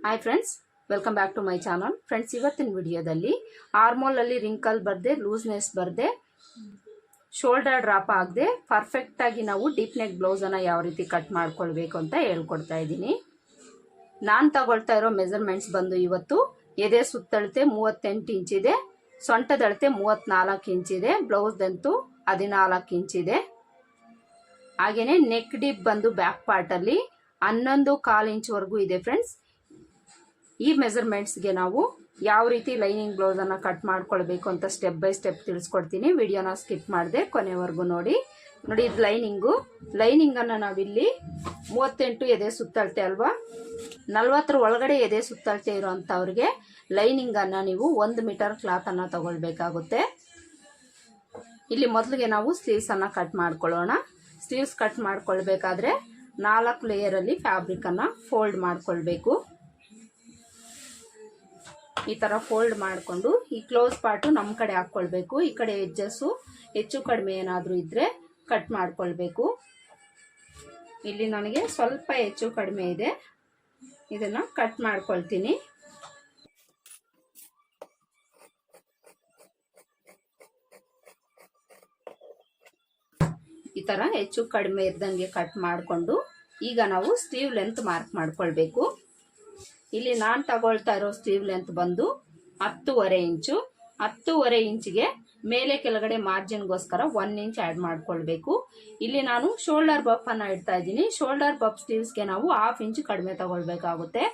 Hi friends welcome back to my channel friends ಇವತ್ತಿನ ವಿಡಿಯೋದಲ್ಲಿ ಆರ್ಮೋಲಲ್ಲಿ wrinkle ಬರದೆ ಲೂಸ್ನೆಸ್ ಬರದೆ ಶೋಲ್ಡರ್ ಡ್ರಾಪ್ ಆಗದೆ ಪರ್ಫೆಕ್ಟಾಗಿ ನಾವು ಡೀಪ್ ನೆಕ್ ಬ್ಲೌಸನ್ನು ಯಾವ ರೀತಿ ಕಟ್ ಮಾಡ್ಕೊಳ್ಬೇಕು ಅಂತ ಹೇಳ್ಕೊಡ್ತಾ ಇದ್ದೀನಿ. ನಾನು ತಗೊಳ್ತಾ ಇರೋ ಮೆಜರ್ಮೆಂಟ್ಸ್ ಬಂದು ಇವತ್ತು ಎದೆ ಸುತ್ತಳತೆ ಮೂವತ್ತೆಂಟು ಇಂಚಿದೆ ಸೊಂಟದಳತೆ ಮೂವತ್ತ್ನಾಲ್ಕು ಇಂಚಿದೆ ಬ್ಲೌಸ್ದಂತೂ ಹದಿನಾಲ್ಕು ಇಂಚಿದೆ ಹಾಗೆಯೇ ನೆಕ್ ಡಿಪ್ ಬಂದು ಬ್ಯಾಕ್ ಪಾರ್ಟಲ್ಲಿ ಹನ್ನೊಂದು ಕಾಲು ಇಂಚ್ವರೆಗೂ ಇದೆ ಫ್ರೆಂಡ್ಸ್ ಈ ಮೆಜರ್ಮೆಂಟ್ಸ್ಗೆ ನಾವು ಯಾವ ರೀತಿ ಲೈನಿಂಗ್ ಬ್ಲೌಸನ್ನು ಕಟ್ ಮಾಡ್ಕೊಳ್ಬೇಕು ಅಂತ ಸ್ಟೆಪ್ ಬೈ ಸ್ಟೆಪ್ ತಿಳಿಸ್ಕೊಡ್ತೀನಿ. ವಿಡಿಯೋನ ಸ್ಕಿಪ್ ಮಾಡಿದೆ ಕೊನೆವರೆಗೂ ನೋಡಿ. ನೋಡಿ ಇದು ಲೈನಿಂಗು ಲೈನಿಂಗನ್ನು ನಾವಿಲ್ಲಿ ಮೂವತ್ತೆಂಟು ಎದೆ ಸುತ್ತಳತೆ ಅಲ್ವಾ? ನಲ್ವತ್ತರ ಒಳಗಡೆ ಎದೆ ಸುತ್ತಳತೆ ಲೈನಿಂಗ್ ಲೈನಿಂಗನ್ನು ನೀವು ಒಂದು ಮೀಟರ್ ಕ್ಲಾತನ್ನು ತಗೊಳ್ಬೇಕಾಗುತ್ತೆ. ಇಲ್ಲಿ ಮೊದಲಿಗೆ ನಾವು ಸ್ಲೀವ್ಸನ್ನು ಕಟ್ ಮಾಡ್ಕೊಳ್ಳೋಣ. ಸ್ಲೀವ್ಸ್ ಕಟ್ ಮಾಡ್ಕೊಳ್ಬೇಕಾದ್ರೆ ನಾಲ್ಕು ಲೇಯರಲ್ಲಿ ಫ್ಯಾಬ್ರಿಕನ್ನು ಫೋಲ್ಡ್ ಮಾಡ್ಕೊಳ್ಬೇಕು. ಈ ಥರ ಫೋಲ್ಡ್ ಮಾಡಿಕೊಂಡು ಈ ಕ್ಲೋಸ್ ಪಾರ್ಟು ನಮ್ಮ ಕಡೆ ಹಾಕ್ಕೊಳ್ಬೇಕು ಈ ಕಡೆ ಎಜ್ಜಸ್ಸು ಹೆಚ್ಚು ಕಡಿಮೆ ಏನಾದರೂ ಇದ್ದರೆ ಕಟ್ ಮಾಡ್ಕೊಳ್ಬೇಕು. ಇಲ್ಲಿ ನನಗೆ ಸ್ವಲ್ಪ ಹೆಚ್ಚು ಕಡಿಮೆ ಇದೆ. ಇದನ್ನು ಕಟ್ ಮಾಡ್ಕೊಳ್ತೀನಿ. ಈ ಥರ ಹೆಚ್ಚು ಕಡಿಮೆ ಇದ್ದಂಗೆ ಕಟ್ ಮಾಡಿಕೊಂಡು ಈಗ ನಾವು ಸ್ಲೀವ್ ಲೆಂತ್ ಮಾರ್ಕ್ ಮಾಡ್ಕೊಳ್ಬೇಕು. ಇಲ್ಲಿ ನಾನು ತಗೊಳ್ತಾ ಇರೋ ಸ್ಲೀವ್ ಲೆಂತ್ ಬಂದು ಹತ್ತೂವರೆ ಇಂಚು. ಹತ್ತೂವರೆ ಇಂಚಿಗೆ ಮೇಲೆ ಕೆಳಗಡೆ ಮಾರ್ಜಿನ್ಗೋಸ್ಕರ ಒನ್ ಇಂಚ್ ಆ್ಯಡ್ ಮಾಡ್ಕೊಳ್ಬೇಕು. ಇಲ್ಲಿ ನಾನು ಶೋಲ್ಡರ್ ಬಫನ್ನು ಇಡ್ತಾ ಇದ್ದೀನಿ. ಶೋಲ್ಡರ್ ಬಫ್ ಸ್ಲೀವ್ಸ್ಗೆ ನಾವು ಹಾಫ್ ಇಂಚ್ ಕಡಿಮೆ ತಗೊಳ್ಬೇಕಾಗುತ್ತೆ.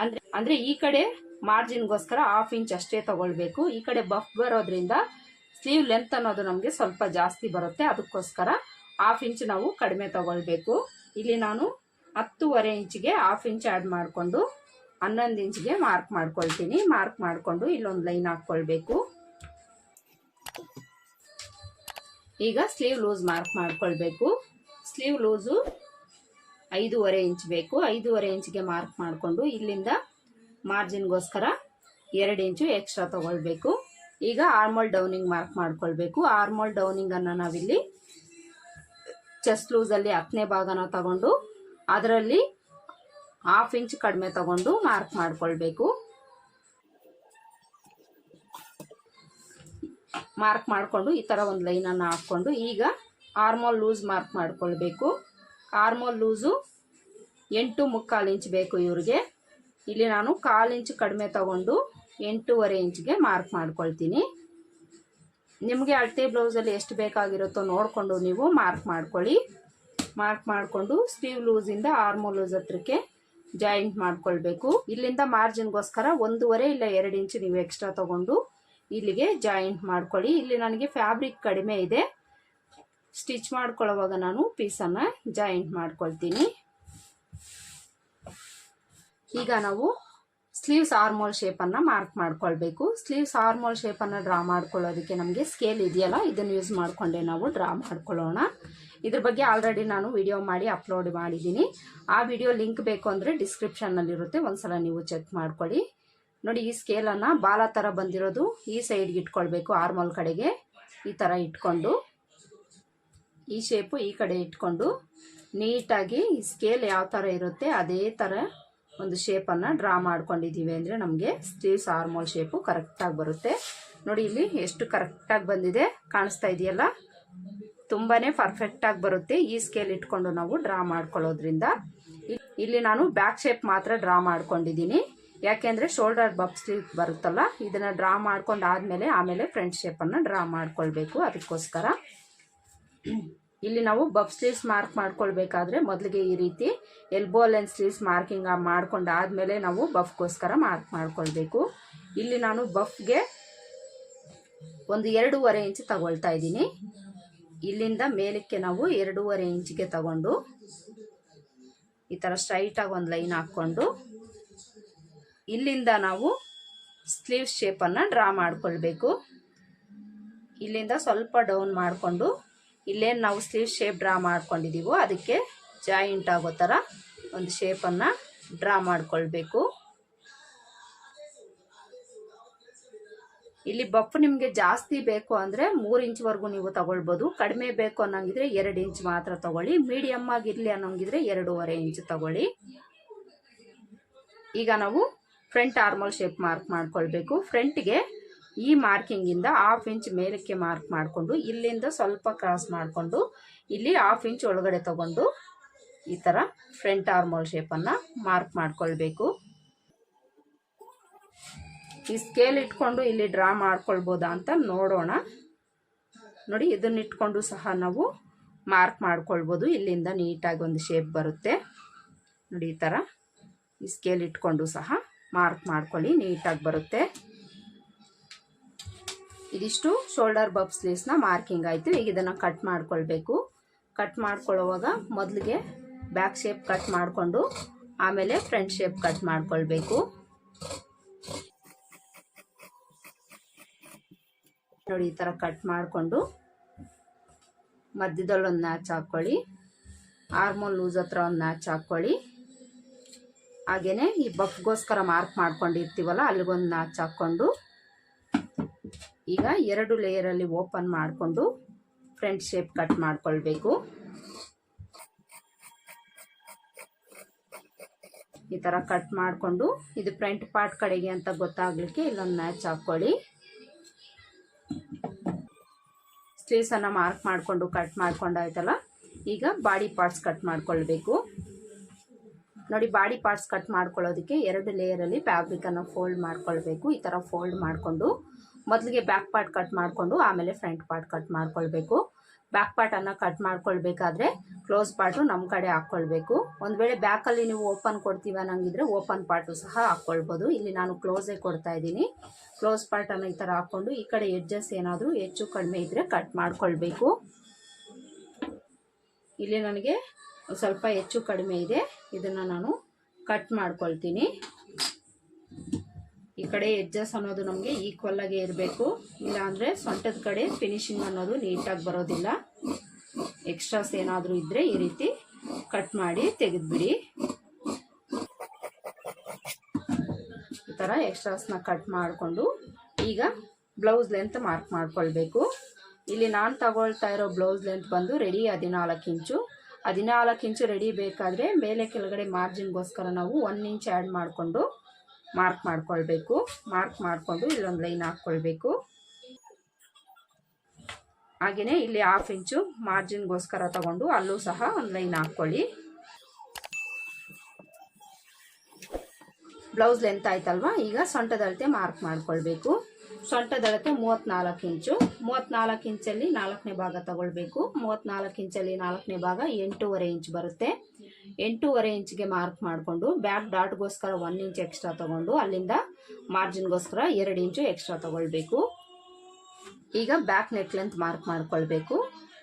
ಅಂದರೆ ಅಂದರೆ ಈ ಕಡೆ ಮಾರ್ಜಿನ್ಗೋಸ್ಕರ ಹಾಫ್ ಇಂಚ್ ಅಷ್ಟೇ ತಗೊಳ್ಬೇಕು. ಈ ಕಡೆ ಬಫ್ ಬರೋದ್ರಿಂದ ಸ್ಲೀವ್ ಲೆಂತ್ ಅನ್ನೋದು ನಮಗೆ ಸ್ವಲ್ಪ ಜಾಸ್ತಿ ಬರುತ್ತೆ. ಅದಕ್ಕೋಸ್ಕರ ಹಾಫ್ ಇಂಚ್ ನಾವು ಕಡಿಮೆ ತಗೊಳ್ಬೇಕು. ಇಲ್ಲಿ ನಾನು ಹತ್ತೂವರೆ ಇಂಚಿಗೆ ಹಾಫ್ ಇಂಚ್ ಆ್ಯಡ್ ಮಾಡಿಕೊಂಡು ಹನ್ನೊಂದು ಇಂಚ್ಗೆ ಮಾರ್ಕ್ ಮಾಡ್ಕೊಳ್ತೀನಿ. ಮಾರ್ಕ್ ಮಾಡಿಕೊಂಡು ಇಲ್ಲೊಂದು ಲೈನ್ ಹಾಕ್ಕೊಳ್ಬೇಕು. ಈಗ ಸ್ಲೀವ್ ಲೂಸ್ ಮಾರ್ಕ್ ಮಾಡ್ಕೊಳ್ಬೇಕು. ಸ್ಲೀವ್ ಲೂಸು ಐದೂವರೆ ಇಂಚ್ ಬೇಕು. ಐದೂವರೆ ಇಂಚ್ಗೆ ಮಾರ್ಕ್ ಮಾಡಿಕೊಂಡು ಇಲ್ಲಿಂದ ಮಾರ್ಜಿನ್ಗೋಸ್ಕರ ಎರಡು ಇಂಚು ಎಕ್ಸ್ಟ್ರಾ ತಗೊಳ್ಬೇಕು. ಈಗ ಆರ್ಮೋಲ್ ಡೌನಿಂಗ್ ಮಾರ್ಕ್ ಮಾಡ್ಕೊಳ್ಬೇಕು. ಆರ್ಮೋಲ್ ಡೌನಿಂಗನ್ನು ನಾವಿಲ್ಲಿ ಚೆಸ್ಟ್ ಲೂಸಲ್ಲಿ ಹತ್ತನೇ ಭಾಗನ ತಗೊಂಡು ಅದರಲ್ಲಿ ಹಾಫ್ ಇಂಚ್ ಕಡಿಮೆ ತಗೊಂಡು ಮಾರ್ಕ್ ಮಾಡ್ಕೊಳ್ಬೇಕು. ಮಾರ್ಕ್ ಮಾಡಿಕೊಂಡು ಈ ಥರ ಒಂದು ಲೈನನ್ನು ಹಾಕ್ಕೊಂಡು ಈಗ ಆರ್ಮೋಲ್ ಲೂಸ್ ಮಾರ್ಕ್ ಮಾಡಿಕೊಳ್ಬೇಕು. ಆರ್ಮೋಲ್ ಲೂಸು ಎಂಟು ಮುಕ್ಕಾಲು ಇಂಚ್ ಬೇಕು ಇವ್ರಿಗೆ. ಇಲ್ಲಿ ನಾನು ಕಾಲು ಇಂಚ್ ಕಡಿಮೆ ತಗೊಂಡು ಎಂಟೂವರೆ ಇಂಚ್ಗೆ ಮಾರ್ಕ್ ಮಾಡ್ಕೊಳ್ತೀನಿ. ನಿಮಗೆ ಅಳತೆ ಬ್ಲೌಸಲ್ಲಿ ಎಷ್ಟು ಬೇಕಾಗಿರುತ್ತೋ ನೋಡಿಕೊಂಡು ನೀವು ಮಾರ್ಕ್ ಮಾಡ್ಕೊಳ್ಳಿ. ಮಾರ್ಕ್ ಮಾಡಿಕೊಂಡು ಸ್ಲೀವ್ ಲೂಸಿಂದ ಆರ್ಮೋಲ್ ಲೂಸ್ ಹತ್ರಕ್ಕೆ ಜಾಯಿಂಟ್ ಮಾಡ್ಕೊಳ್ಬೇಕು. ಇಲ್ಲಿಂದ ಮಾರ್ಜಿನ್ಗೋಸ್ಕರ ಒಂದೂವರೆ ಇಲ್ಲ ಎರಡು ಇಂಚು ನೀವು ಎಕ್ಸ್ಟ್ರಾ ತಗೊಂಡು ಇಲ್ಲಿಗೆ ಜಾಯಿಂಟ್ ಮಾಡ್ಕೊಳ್ಳಿ. ಇಲ್ಲಿ ನನಗೆ ಫ್ಯಾಬ್ರಿಕ್ ಕಡಿಮೆ ಇದೆ. ಸ್ಟಿಚ್ ಮಾಡ್ಕೊಳ್ಳೋವಾಗ ನಾನು ಪೀಸನ್ನು ಜಾಯಿಂಟ್ ಮಾಡ್ಕೊಳ್ತೀನಿ. ಈಗ ನಾವು ಸ್ಲೀವ್ಸ್ ಆರ್ಮೋಲ್ ಶೇಪನ್ನು ಮಾರ್ಕ್ ಮಾಡ್ಕೊಳ್ಬೇಕು. ಸ್ಲೀವ್ಸ್ ಆರ್ಮೋಲ್ ಶೇಪನ್ನು ಡ್ರಾ ಮಾಡ್ಕೊಳ್ಳೋದಕ್ಕೆ ನಮಗೆ ಸ್ಕೇಲ್ ಇದೆಯಲ್ಲ, ಇದನ್ನು ಯೂಸ್ ಮಾಡಿಕೊಂಡೆ ನಾವು ಡ್ರಾ ಮಾಡ್ಕೊಳ್ಳೋಣ. ಇದ್ರ ಬಗ್ಗೆ ಆಲ್ರೆಡಿ ನಾನು ವಿಡಿಯೋ ಮಾಡಿ ಅಪ್ಲೋಡ್ ಮಾಡಿದ್ದೀನಿ. ಆ ವಿಡಿಯೋ ಲಿಂಕ್ ಬೇಕು ಅಂದರೆ ಡಿಸ್ಕ್ರಿಪ್ಷನ್ನಲ್ಲಿರುತ್ತೆ ಒಂದ್ಸಲ ನೀವು ಚೆಕ್ ಮಾಡ್ಕೊಳ್ಳಿ. ನೋಡಿ, ಈ ಸ್ಕೇಲನ್ನು ಬಾಲ ಥರ ಬಂದಿರೋದು. ಈ ಸೈಡ್ಗೆ ಇಟ್ಕೊಳ್ಬೇಕು ಆರ್ಮಲ್ ಕಡೆಗೆ. ಈ ಥರ ಇಟ್ಕೊಂಡು, ಈ ಶೇಪು ಈ ಕಡೆ ಇಟ್ಕೊಂಡು, ನೀಟಾಗಿ ಈ ಸ್ಕೇಲ್ ಯಾವ ಥರ ಇರುತ್ತೆ, ಅದೇ ಥರ ಒಂದು ಶೇಪನ್ನು ಡ್ರಾ ಮಾಡ್ಕೊಂಡಿದ್ದೀವಿ ಅಂದರೆ ನಮಗೆ ಸ್ಲೀವ್ಸ್ ಆರ್ಮೋಲ್ ಶೇಪು ಕರೆಕ್ಟಾಗಿ ಬರುತ್ತೆ. ನೋಡಿ, ಇಲ್ಲಿ ಎಷ್ಟು ಕರೆಕ್ಟಾಗಿ ಬಂದಿದೆ, ಕಾಣಿಸ್ತಾ ಇದೆಯಲ್ಲ? ತುಂಬಾ ಪರ್ಫೆಕ್ಟಾಗಿ ಬರುತ್ತೆ. ಈ ಸ್ಕೇಲ್ ಇಟ್ಕೊಂಡು ನಾವು ಡ್ರಾ ಮಾಡ್ಕೊಳ್ಳೋದ್ರಿಂದ. ಇಲ್ಲಿ ನಾನು ಬ್ಯಾಕ್ ಶೇಪ್ ಮಾತ್ರ ಡ್ರಾ ಮಾಡ್ಕೊಂಡಿದ್ದೀನಿ. ಯಾಕೆಂದರೆ ಶೋಲ್ಡರ್ ಬಬ್ ಸ್ಲೀವ್ ಬರುತ್ತಲ್ಲ, ಇದನ್ನು ಡ್ರಾ ಮಾಡ್ಕೊಂಡು ಆದಮೇಲೆ ಆಮೇಲೆ ಫ್ರಂಟ್ ಶೇಪನ್ನು ಡ್ರಾ ಮಾಡ್ಕೊಳ್ಬೇಕು ಅದಕ್ಕೋಸ್ಕರ. ಇಲ್ಲಿ ನಾವು ಬಬ್ ಸ್ಲೀವ್ಸ್ ಮಾರ್ಕ್ ಮಾಡ್ಕೊಳ್ಬೇಕಾದ್ರೆ ಮೊದಲಿಗೆ ಈ ರೀತಿ ಎಲ್ಬೋ ಲೆನ್ ಸ್ಲೀವ್ಸ್ ಮಾರ್ಕಿಂಗ್ ಮಾಡ್ಕೊಂಡು ಆದಮೇಲೆ ನಾವು ಬಫ್ಗೋಸ್ಕರ ಮಾರ್ಕ್ ಮಾಡ್ಕೊಳ್ಬೇಕು. ಇಲ್ಲಿ ನಾನು ಬಫ್ಗೆ ಒಂದು ಎರಡೂವರೆ ಇಂಚ್ ತಗೊಳ್ತಾ ಇದ್ದೀನಿ. ಇಲ್ಲಿಂದ ಮೇಲಕ್ಕೆ ನಾವು ಎರಡೂವರೆ ಇಂಚಿಗೆ ತಗೊಂಡು ಈ ಥರ ಸ್ಟ್ರೈಟಾಗಿ ಒಂದು ಲೈನ್ ಹಾಕ್ಕೊಂಡು ಇಲ್ಲಿಂದ ನಾವು ಸ್ಲೀವ್ ಶೇಪನ್ನು ಡ್ರಾ ಮಾಡಿಕೊಳ್ಬೇಕು. ಇಲ್ಲಿಂದ ಸ್ವಲ್ಪ ಡೌನ್ ಮಾಡಿಕೊಂಡು ಇಲ್ಲೇನು ನಾವು ಸ್ಲೀವ್ ಶೇಪ್ ಡ್ರಾ ಮಾಡ್ಕೊಂಡಿದ್ದೀವೋ ಅದಕ್ಕೆ ಜಾಯಿಂಟ್ ಆಗೋ ಥರ ಒಂದು ಶೇಪನ್ನು ಡ್ರಾ ಮಾಡ್ಕೊಳ್ಬೇಕು. ಇಲ್ಲಿ ಬಫ್ ನಿಮಗೆ ಜಾಸ್ತಿ ಬೇಕು ಅಂದರೆ ಮೂರು ಇಂಚ್ವರೆಗೂ ನೀವು ತಗೊಳ್ಬೋದು. ಕಡಿಮೆ ಬೇಕು ಅನ್ನೋಂಗಿದ್ರೆ ಎರಡು ಇಂಚ್ ಮಾತ್ರ ತಗೊಳ್ಳಿ. ಮೀಡಿಯಮ್ ಆಗಿರಲಿ ಅನ್ನೋಂಗಿದ್ರೆ ಎರಡೂವರೆ ಇಂಚ್ ತಗೊಳ್ಳಿ. ಈಗ ನಾವು ಫ್ರಂಟ್ ಆರ್ಮಲ್ ಶೇಪ್ ಮಾರ್ಕ್ ಮಾಡ್ಕೊಳ್ಬೇಕು. ಫ್ರಂಟ್ಗೆ ಈ ಮಾರ್ಕಿಂಗಿಂದ ಹಾಫ್ ಇಂಚ್ ಮೇಲಕ್ಕೆ ಮಾರ್ಕ್ ಮಾಡಿಕೊಂಡು, ಇಲ್ಲಿಂದ ಸ್ವಲ್ಪ ಕ್ರಾಸ್ ಮಾಡಿಕೊಂಡು, ಇಲ್ಲಿ ಹಾಫ್ ಇಂಚ್ ಒಳಗಡೆ ತಗೊಂಡು ಈ ಥರ ಫ್ರಂಟ್ ಆರ್ಮೋಲ್ ಶೇಪನ್ನು ಮಾರ್ಕ್ ಮಾಡ್ಕೊಳ್ಬೇಕು. ಈ ಸ್ಕೇಲ್ ಇಟ್ಕೊಂಡು ಇಲ್ಲಿ ಡ್ರಾ ಮಾಡ್ಕೊಳ್ಬೋದಾ ಅಂತ ನೋಡೋಣ. ನೋಡಿ, ಇದನ್ನ ಇಟ್ಕೊಂಡು ಸಹ ನಾವು ಮಾರ್ಕ್ ಮಾಡ್ಕೊಳ್ಬೋದು. ಇಲ್ಲಿಂದ ನೀಟಾಗಿ ಒಂದು ಶೇಪ್ ಬರುತ್ತೆ. ನೋಡಿ, ಈ ಥರ ಈ ಸ್ಕೇಲ್ ಇಟ್ಕೊಂಡು ಸಹ ಮಾರ್ಕ್ ಮಾಡ್ಕೊಳ್ಳಿ, ನೀಟಾಗಿ ಬರುತ್ತೆ. ಇದಿಷ್ಟು ಶೋಲ್ಡರ್ ಬಬ್ ಸ್ಲೀವ್ಸ್ನ ಮಾರ್ಕಿಂಗ್ ಆಯಿತು. ಈಗ ಇದನ್ನು ಕಟ್ ಮಾಡ್ಕೊಳ್ಬೇಕು. ಕಟ್ ಮಾಡ್ಕೊಳ್ಳುವಾಗ ಮೊದಲಿಗೆ ಬ್ಯಾಕ್ ಶೇಪ್ ಕಟ್ ಮಾಡಿಕೊಂಡು ಆಮೇಲೆ ಫ್ರಂಟ್ ಶೇಪ್ ಕಟ್ ಮಾಡ್ಕೊಳ್ಬೇಕು. ಈ ಥರ ಕಟ್ ಮಾಡಿಕೊಂಡು ಮಧ್ಯದಲ್ಲಿ ಒಂದು ನ್ಯಾಚ್ ಹಾಕ್ಕೊಳ್ಳಿ ಆರ್ಮೋಲ್ ಲೂಸ್ ಹತ್ರ ಒಂದು ನ್ಯಾಚ್ ಹಾಕ್ಕೊಳ್ಳಿ ಹಾಗೆಯೇ ಈ ಬಫ್ಗೋಸ್ಕರ ಮಾರ್ಕ್ ಮಾಡ್ಕೊಂಡಿರ್ತೀವಲ್ಲ ಅಲ್ಲಿಗೊಂದು ನ್ಯಾಚ್ ಹಾಕ್ಕೊಂಡು ಈಗ ಎರಡು ಲೇಯರಲ್ಲಿ ಓಪನ್ ಮಾಡಿಕೊಂಡು ಫ್ರಂಟ್ ಶೇಪ್ ಕಟ್ ಮಾಡ್ಕೊಳ್ಬೇಕು. ಈ ಥರ ಕಟ್ ಮಾಡಿಕೊಂಡು ಇದು ಫ್ರಂಟ್ ಪಾರ್ಟ್ ಕಡೆಗೆ ಅಂತ ಗೊತ್ತಾಗ್ಲಿಕ್ಕೆ ಇಲ್ಲೊಂದು ಮ್ಯಾಚ್ ಹಾಕ್ಕೊಳ್ಳಿ ಸ್ಲೀವ್ಸನ್ನು ಮಾರ್ಕ್ ಮಾಡಿಕೊಂಡು ಕಟ್ ಮಾಡ್ಕೊಂಡಾಯ್ತಲ್ಲ ಈಗ ಬಾಡಿ ಪಾರ್ಟ್ಸ್ ಕಟ್ ಮಾಡ್ಕೊಳ್ಬೇಕು. ನೋಡಿ, ಬಾಡಿ ಪಾರ್ಟ್ಸ್ ಕಟ್ ಮಾಡ್ಕೊಳ್ಳೋದಕ್ಕೆ ಎರಡು ಲೇಯರಲ್ಲಿ ಫ್ಯಾಬ್ರಿಕನ್ನು ಫೋಲ್ಡ್ ಮಾಡ್ಕೊಳ್ಬೇಕು. ಈ ಥರ ಫೋಲ್ಡ್ ಮಾಡಿಕೊಂಡು, ಮೊದಲಿಗೆ ಬ್ಯಾಕ್ ಪಾರ್ಟ್ ಕಟ್ ಮಾಡಿಕೊಂಡು, ಆಮೇಲೆ ಫ್ರಂಟ್ ಪಾರ್ಟ್ ಕಟ್ ಮಾಡ್ಕೊಳ್ಬೇಕು. ಬ್ಯಾಕ್ ಪಾರ್ಟನ್ನು ಕಟ್ ಮಾಡ್ಕೊಳ್ಬೇಕಾದ್ರೆ ಕ್ಲೋಸ್ ಪಾರ್ಟು ನಮ್ಮ ಕಡೆ ಹಾಕ್ಕೊಳ್ಬೇಕು ಒಂದು ವೇಳೆ ಬ್ಯಾಕಲ್ಲಿ ನೀವು ಓಪನ್ ಕೊಡ್ತೀವ ಅನ್ನಂಗಿದ್ರೆ ಓಪನ್ ಪಾರ್ಟು ಸಹ ಹಾಕ್ಕೊಳ್ಬೋದು ಇಲ್ಲಿ ನಾನು ಕ್ಲೋಸೇ ಕೊಡ್ತಾ ಇದ್ದೀನಿ. ಕ್ಲೋಸ್ ಪಾರ್ಟನ್ನು ಈ ಥರ ಹಾಕ್ಕೊಂಡು ಈ ಕಡೆ ಎಡ್ಜಸ್ ಏನಾದರೂ ಹೆಚ್ಚು ಕಡಿಮೆ ಇದ್ದರೆ ಕಟ್ ಮಾಡ್ಕೊಳ್ಬೇಕು. ಇಲ್ಲಿ ನನಗೆ ಸ್ವಲ್ಪ ಹೆಚ್ಚು ಕಡಿಮೆ ಇದೆ. ಇದನ್ನು ನಾನು ಕಟ್ ಮಾಡ್ಕೊಳ್ತೀನಿ. ಈ ಕಡೆ ಎಡ್ಜಸ್ ಅನ್ನೋದು ನಮಗೆ ಈಕ್ವಲ್ ಆಗಿ ಇರಬೇಕು. ಇಲ್ಲಾಂದರೆ ಸೊಂಟದ ಕಡೆ ಫಿನಿಶಿಂಗ್ ಅನ್ನೋದು ನೀಟಾಗಿ ಬರೋದಿಲ್ಲ. ಎಕ್ಸ್ಟ್ರಾಸ್ ಏನಾದರೂ ಇದ್ದರೆ ಈ ರೀತಿ ಕಟ್ ಮಾಡಿ ತೆಗೆದುಬಿಡಿ. ಈ ಥರ ಎಕ್ಸ್ಟ್ರಾಸ್ನ ಕಟ್ ಮಾಡಿಕೊಂಡು ಈಗ ಬ್ಲೌಸ್ ಲೆಂತ್ ಮಾರ್ಕ್ ಮಾಡ್ಕೊಳ್ಬೇಕು. ಇಲ್ಲಿ ನಾನು ತಗೊಳ್ತಾ ಇರೋ ಬ್ಲೌಸ್ ಲೆಂತ್ ಬಂದು ರೆಡಿ ಹದಿನಾಲ್ಕು ಇಂಚು ಹದಿನಾಲ್ಕು ಇಂಚು ರೆಡಿ ಬೇಕಾದರೆ ಮೇಲೆ ಕೆಳಗಡೆ ಮಾರ್ಜಿನ್ಗೋಸ್ಕರ ನಾವು ಒನ್ ಇಂಚ್ ಆ್ಯಡ್ ಮಾಡಿಕೊಂಡು ಮಾರ್ಕ್ ಮಾಡ್ಕೊಳ್ಬೇಕು. ಮಾರ್ಕ್ ಮಾಡಿಕೊಂಡು ಇಲ್ಲೊಂದು ಲೈನ್ ಹಾಕ್ಕೊಳ್ಬೇಕು ಹಾಗೆಯೇ ಇಲ್ಲಿ ಹಾಫ್ ಇಂಚು ಮಾರ್ಜಿನ್ಗೋಸ್ಕರ ತಗೊಂಡು ಅಲ್ಲೂ ಸಹ ಒಂದು ಲೈನ್ ಹಾಕ್ಕೊಳ್ಳಿ ಬ್ಲೌಸ್ ಲೆಂತ್ ಆಯ್ತಲ್ವಾ? ಈಗ ಸೊಂಟದಳತೆ ಮಾರ್ಕ್ ಮಾಡ್ಕೊಳ್ಬೇಕು. ಸೊಂಟದಳತೆ ಮೂವತ್ತ್ನಾಲ್ಕು ಇಂಚು. ಮೂವತ್ತ್ನಾಲ್ಕು ಇಂಚಲ್ಲಿ ನಾಲ್ಕನೇ ಭಾಗ ತಗೊಳ್ಬೇಕು. ಮೂವತ್ನಾಲ್ಕು ಇಂಚಲ್ಲಿ ನಾಲ್ಕನೇ ಭಾಗ ಎಂಟೂವರೆ ಇಂಚ್ ಬರುತ್ತೆ. ಎಂಟೂವರೆ ಇಂಚ್ಗೆ ಮಾರ್ಕ್ ಮಾಡಿಕೊಂಡು ಬ್ಯಾಕ್ ಡಾಟ್ಗೋಸ್ಕರ ಒನ್ ಇಂಚ್ ಎಕ್ಸ್ಟ್ರಾ ತಗೊಂಡು ಅಲ್ಲಿಂದ ಮಾರ್ಜಿನ್ಗೋಸ್ಕರ ಎರಡು ಇಂಚು ಎಕ್ಸ್ಟ್ರಾ ತಗೊಳ್ಬೇಕು. ಈಗ ಬ್ಯಾಕ್ ನೆಕ್ ಲೆಂತ್ ಮಾರ್ಕ್ ಮಾಡ್ಕೊಳ್ಬೇಕು.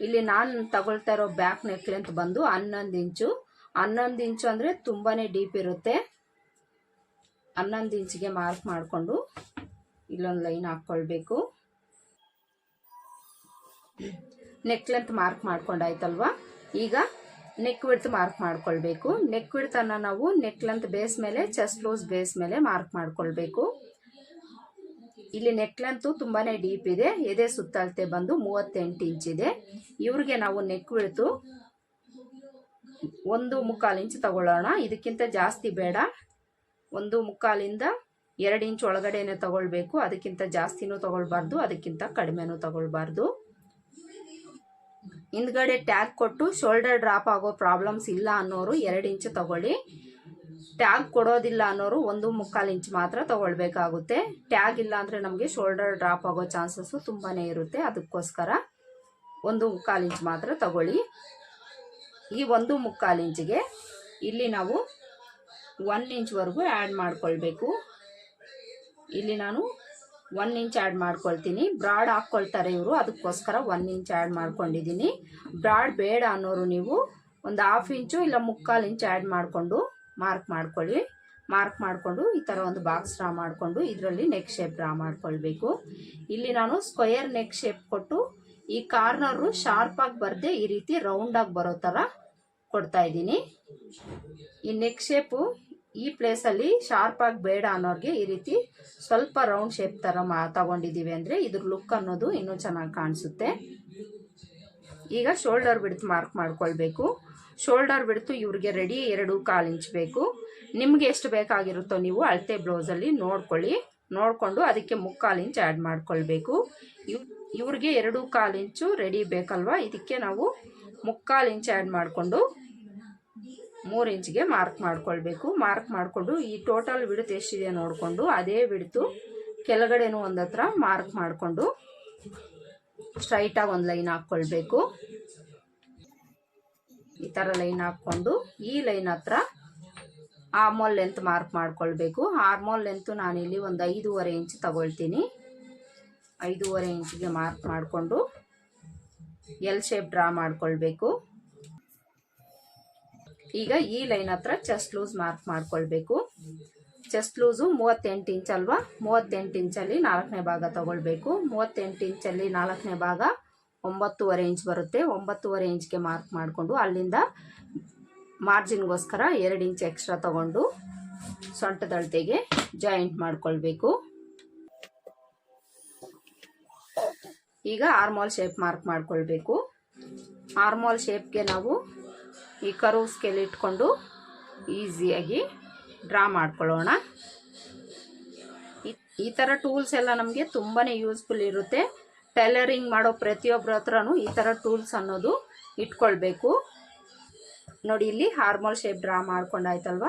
ಇಲ್ಲಿ ನಾನು ತಗೊಳ್ತಾ ಇರೋ ಬ್ಯಾಕ್ ನೆಕ್ ಲೆಂತ್ ಬಂದು ಹನ್ನೊಂದು ಇಂಚು. ಹನ್ನೊಂದು ಇಂಚು ಅಂದರೆ ತುಂಬಾ ಡೀಪ್ ಇರುತ್ತೆ. ಹನ್ನೊಂದು ಇಂಚಿಗೆ ಮಾರ್ಕ್ ಮಾಡಿಕೊಂಡು ಇಲ್ಲೊಂದು ಲೈನ್ ಹಾಕ್ಕೊಳ್ಬೇಕು ನೆಕ್ ಲೆಂತ್ ಮಾರ್ಕ್ ಮಾಡ್ಕೊಂಡಾಯ್ತಲ್ವಾ? ಈಗ ನೆಕ್ ವಿಡ್ತ್ ಮಾರ್ಕ್ ಮಾಡ್ಕೊಳ್ಬೇಕು. ನೆಕ್ ವಿಡ್ತನ್ನು ನಾವು ನೆಕ್ ಲೆಂತ್ ಬೇಸ್ ಮೇಲೆ, ಚೆಸ್ಟ್ ಲೂಸ್ ಬೇಸ್ ಮೇಲೆ ಮಾರ್ಕ್ ಮಾಡ್ಕೊಳ್ಬೇಕು. ಇಲ್ಲಿ ನೆಕ್ ಲೆಂತು ತುಂಬಾ ಡೀಪ್ ಇದೆ. ಎದೆ ಸುತ್ತಳತೆ ಬಂದು ಮೂವತ್ತೆಂಟು ಇಂಚ್ ಇದೆ. ಇವ್ರಿಗೆ ನಾವು ನೆಕ್ ವಿಡ್ತು ಒಂದು ಮುಕ್ಕಾಲು ಇಂಚ್ ತಗೊಳ್ಳೋಣ. ಇದಕ್ಕಿಂತ ಜಾಸ್ತಿ ಬೇಡ. ಒಂದು ಮುಕ್ಕಾಲಿಂದ ಎರಡು ಇಂಚ್ ಒಳಗಡೆನೇ ತಗೊಳ್ಬೇಕು, ಅದಕ್ಕಿಂತ ಜಾಸ್ತಿನೂ ತಗೊಳ್ಬಾರ್ದು, ಅದಕ್ಕಿಂತ ಕಡಿಮೆನೂ ತಗೊಳ್ಬಾರ್ದು. ಹಿಂದ್ಗಡೆ ಟ್ಯಾಗ್ ಕೊಟ್ಟು ಶೋಲ್ಡರ್ ಡ್ರಾಪ್ ಆಗೋ ಪ್ರಾಬ್ಲಮ್ಸ್ ಇಲ್ಲ ಅನ್ನೋರು ಎರಡು ಇಂಚು ತಗೊಳ್ಳಿ. ಟ್ಯಾಗ್ ಕೊಡೋದಿಲ್ಲ ಅನ್ನೋರು ಒಂದು ಮುಕ್ಕಾಲು ಇಂಚ್ ಮಾತ್ರ ತಗೊಳ್ಬೇಕಾಗುತ್ತೆ. ಟ್ಯಾಗ್ ಇಲ್ಲ ಅಂದರೆ ನಮಗೆ ಶೋಲ್ಡರ್ ಡ್ರಾಪ್ ಆಗೋ ಚಾನ್ಸಸ್ಸು ತುಂಬಾ ಇರುತ್ತೆ. ಅದಕ್ಕೋಸ್ಕರ ಒಂದು ಮುಕ್ಕಾಲು ಇಂಚ್ ಮಾತ್ರ ತಗೊಳ್ಳಿ. ಈ ಒಂದು ಮುಕ್ಕಾಲು ಇಂಚಿಗೆ ಇಲ್ಲಿ ನಾವು ಒನ್ ಇಂಚ್ವರೆಗೂ ಆ್ಯಡ್ ಮಾಡ್ಕೊಳ್ಬೇಕು. ಇಲ್ಲಿ ನಾನು ಒನ್ ಇಂಚ್ ಆ್ಯಡ್ ಮಾಡ್ಕೊಳ್ತೀನಿ. ಬ್ರಾಡ್ ಹಾಕ್ಕೊಳ್ತಾರೆ ಇವರು. ಅದಕ್ಕೋಸ್ಕರ ಒನ್ ಇಂಚ್ ಆ್ಯಡ್ ಮಾಡ್ಕೊಂಡಿದ್ದೀನಿ. ಬ್ರಾಡ್ ಬೇಡ ಅನ್ನೋರು ನೀವು ಒಂದು ಹಾಫ್ ಇಂಚು ಇಲ್ಲ ಮುಕ್ಕಾಲು ಇಂಚ್ ಆ್ಯಡ್ ಮಾಡಿಕೊಂಡು ಮಾರ್ಕ್ ಮಾಡ್ಕೊಳ್ಳಿ. ಮಾರ್ಕ್ ಮಾಡಿಕೊಂಡು ಈ ಥರ ಒಂದು ಬಾಕ್ಸ್ ಡ್ರಾ ಮಾಡಿಕೊಂಡು ಇದರಲ್ಲಿ ನೆಕ್ ಶೇಪ್ ಡ್ರಾ ಮಾಡ್ಕೊಳ್ಬೇಕು. ಇಲ್ಲಿ ನಾನು ಸ್ಕ್ವಯರ್ ನೆಕ್ ಶೇಪ್ ಕೊಟ್ಟು ಈ ಕಾರ್ನರು ಶಾರ್ಪಾಗಿ ಬರದೆ ಈ ರೀತಿ ರೌಂಡಾಗಿ ಬರೋ ಥರ ಕೊಡ್ತಾ ಇದ್ದೀನಿ. ಈ ನೆಕ್ ಶೇಪು ಈ ಪ್ಲೇಸಲ್ಲಿ ಶಾರ್ಪಾಗಿ ಬೇಡ ಅನ್ನೋರಿಗೆ ಈ ರೀತಿ ಸ್ವಲ್ಪ ರೌಂಡ್ ಶೇಪ್ ಥರ ಮಾ ತಗೊಂಡಿದ್ದೀವಿ ಅಂದರೆ ಇದ್ರ ಲುಕ್ ಅನ್ನೋದು ಇನ್ನೂ ಚೆನ್ನಾಗಿ ಕಾಣಿಸುತ್ತೆ. ಈಗ ಶೋಲ್ಡರ್ ಬಿಡ್ತು ಮಾರ್ಕ್ ಮಾಡ್ಕೊಳ್ಬೇಕು. ಶೋಲ್ಡರ್ ಬಿಡ್ತು ಇವ್ರಿಗೆ ರೆಡಿ ಎರಡು ಕಾಲು ಇಂಚ್ ಬೇಕು. ನಿಮ್ಗೆ ಎಷ್ಟು ಬೇಕಾಗಿರುತ್ತೋ ನೀವು ಅಳತೆ ಬ್ಲೌಸಲ್ಲಿ ನೋಡ್ಕೊಳ್ಳಿ. ನೋಡಿಕೊಂಡು ಅದಕ್ಕೆ ಮುಕ್ಕಾಲು ಇಂಚ್ ಆ್ಯಡ್ ಮಾಡ್ಕೊಳ್ಬೇಕು. ಇವ್ ಇವ್ರಿಗೆ ಎರಡು ಕಾಲು ಇಂಚು ರೆಡಿ ಬೇಕಲ್ವಾ? ಇದಕ್ಕೆ ನಾವು ಮುಕ್ಕಾಲು ಇಂಚ್ ಆ್ಯಡ್ ಮಾಡಿಕೊಂಡು ಮೂರು ಇಂಚ್ಗೆ ಮಾರ್ಕ್ ಮಾಡ್ಕೊಳ್ಬೇಕು. ಮಾರ್ಕ್ ಮಾಡಿಕೊಂಡು ಈ ಟೋಟಲ್ ಬಿಡುತ್ತು ಎಷ್ಟಿದೆ ನೋಡಿಕೊಂಡು ಅದೇ ಬಿಡ್ತು ಕೆಳಗಡೆನೂ ಒಂದು ಹತ್ರ ಮಾರ್ಕ್ ಮಾಡಿಕೊಂಡು ಸ್ಟ್ರೈಟಾಗಿ ಒಂದು ಲೈನ್ ಹಾಕ್ಕೊಳ್ಬೇಕು ಈ ಥರ ಲೈನ್ ಹಾಕ್ಕೊಂಡು ಈ ಲೈನ್ ಹತ್ರ ಆರ್ಮೋಲ್ ಲೆಂತ್ ಮಾರ್ಕ್ ಮಾಡ್ಕೊಳ್ಬೇಕು. ಆರ್ಮೋಲ್ ಲೆಂತು ನಾನಿಲ್ಲಿ ಒಂದು ಐದೂವರೆ ಇಂಚ್ ತಗೊಳ್ತೀನಿ. ಐದೂವರೆ ಇಂಚಿಗೆ ಮಾರ್ಕ್ ಮಾಡಿಕೊಂಡು ಎಲ್ ಶೇಪ್ ಡ್ರಾ ಮಾಡ್ಕೊಳ್ಬೇಕು. ಈಗ ಈ ಲೈನ್ ಹತ್ರ ಚೆಸ್ಟ್ ಲೂಸ್ ಮಾರ್ಕ್ ಮಾಡ್ಕೊಳ್ಬೇಕು. ಚೆಸ್ಟ್ ಲೂಸು ಮೂವತ್ತೆಂಟು ಇಂಚ್ ಅಲ್ವಾ? ಮೂವತ್ತೆಂಟು ಇಂಚಲ್ಲಿ ನಾಲ್ಕನೇ ಭಾಗ ತಗೊಳ್ಬೇಕು. ಮೂವತ್ತೆಂಟು ಇಂಚಲ್ಲಿ ನಾಲ್ಕನೇ ಭಾಗ ಒಂಬತ್ತುವರೆ ಇಂಚ್ ಬರುತ್ತೆ. ಒಂಬತ್ತುವರೆ ಇಂಚ್ಗೆ ಮಾರ್ಕ್ ಮಾಡಿಕೊಂಡು ಅಲ್ಲಿಂದ ಮಾರ್ಜಿನ್ಗೋಸ್ಕರ ಎರಡು ಇಂಚ್ ಎಕ್ಸ್ಟ್ರಾ ತಗೊಂಡು ಸೊಂಟದಳತೆಗೆ ಜಾಯಿಂಟ್ ಮಾಡ್ಕೊಳ್ಬೇಕು. ಈಗ ಆರ್ಮಾಲ್ ಶೇಪ್ ಮಾರ್ಕ್ ಮಾಡ್ಕೊಳ್ಬೇಕು. ಆರ್ಮಾಲ್ ಶೇಪ್ಗೆ ನಾವು ಈ ಕರು ಸ್ಕೇಲ್ ಇಟ್ಕೊಂಡು ಈಸಿಯಾಗಿ ಡ್ರಾ ಮಾಡ್ಕೊಳ್ಳೋಣ. ಈ- ಥರ ಟೂಲ್ಸ್ ಎಲ್ಲ ನಮಗೆ ತುಂಬಾ ಯೂಸ್ಫುಲ್ ಇರುತ್ತೆ. ಟೈಲರಿಂಗ್ ಮಾಡೋ ಪ್ರತಿಯೊಬ್ಬರ ಹತ್ರನೂ ಈ ಥರ ಟೂಲ್ಸ್ ಅನ್ನೋದು ಇಟ್ಕೊಳ್ಬೇಕು. ನೋಡಿ, ಇಲ್ಲಿ ಹಾರ್ಮೋಲ್ ಶೇಪ್ ಡ್ರಾ ಮಾಡ್ಕೊಂಡಾಯ್ತಲ್ವ?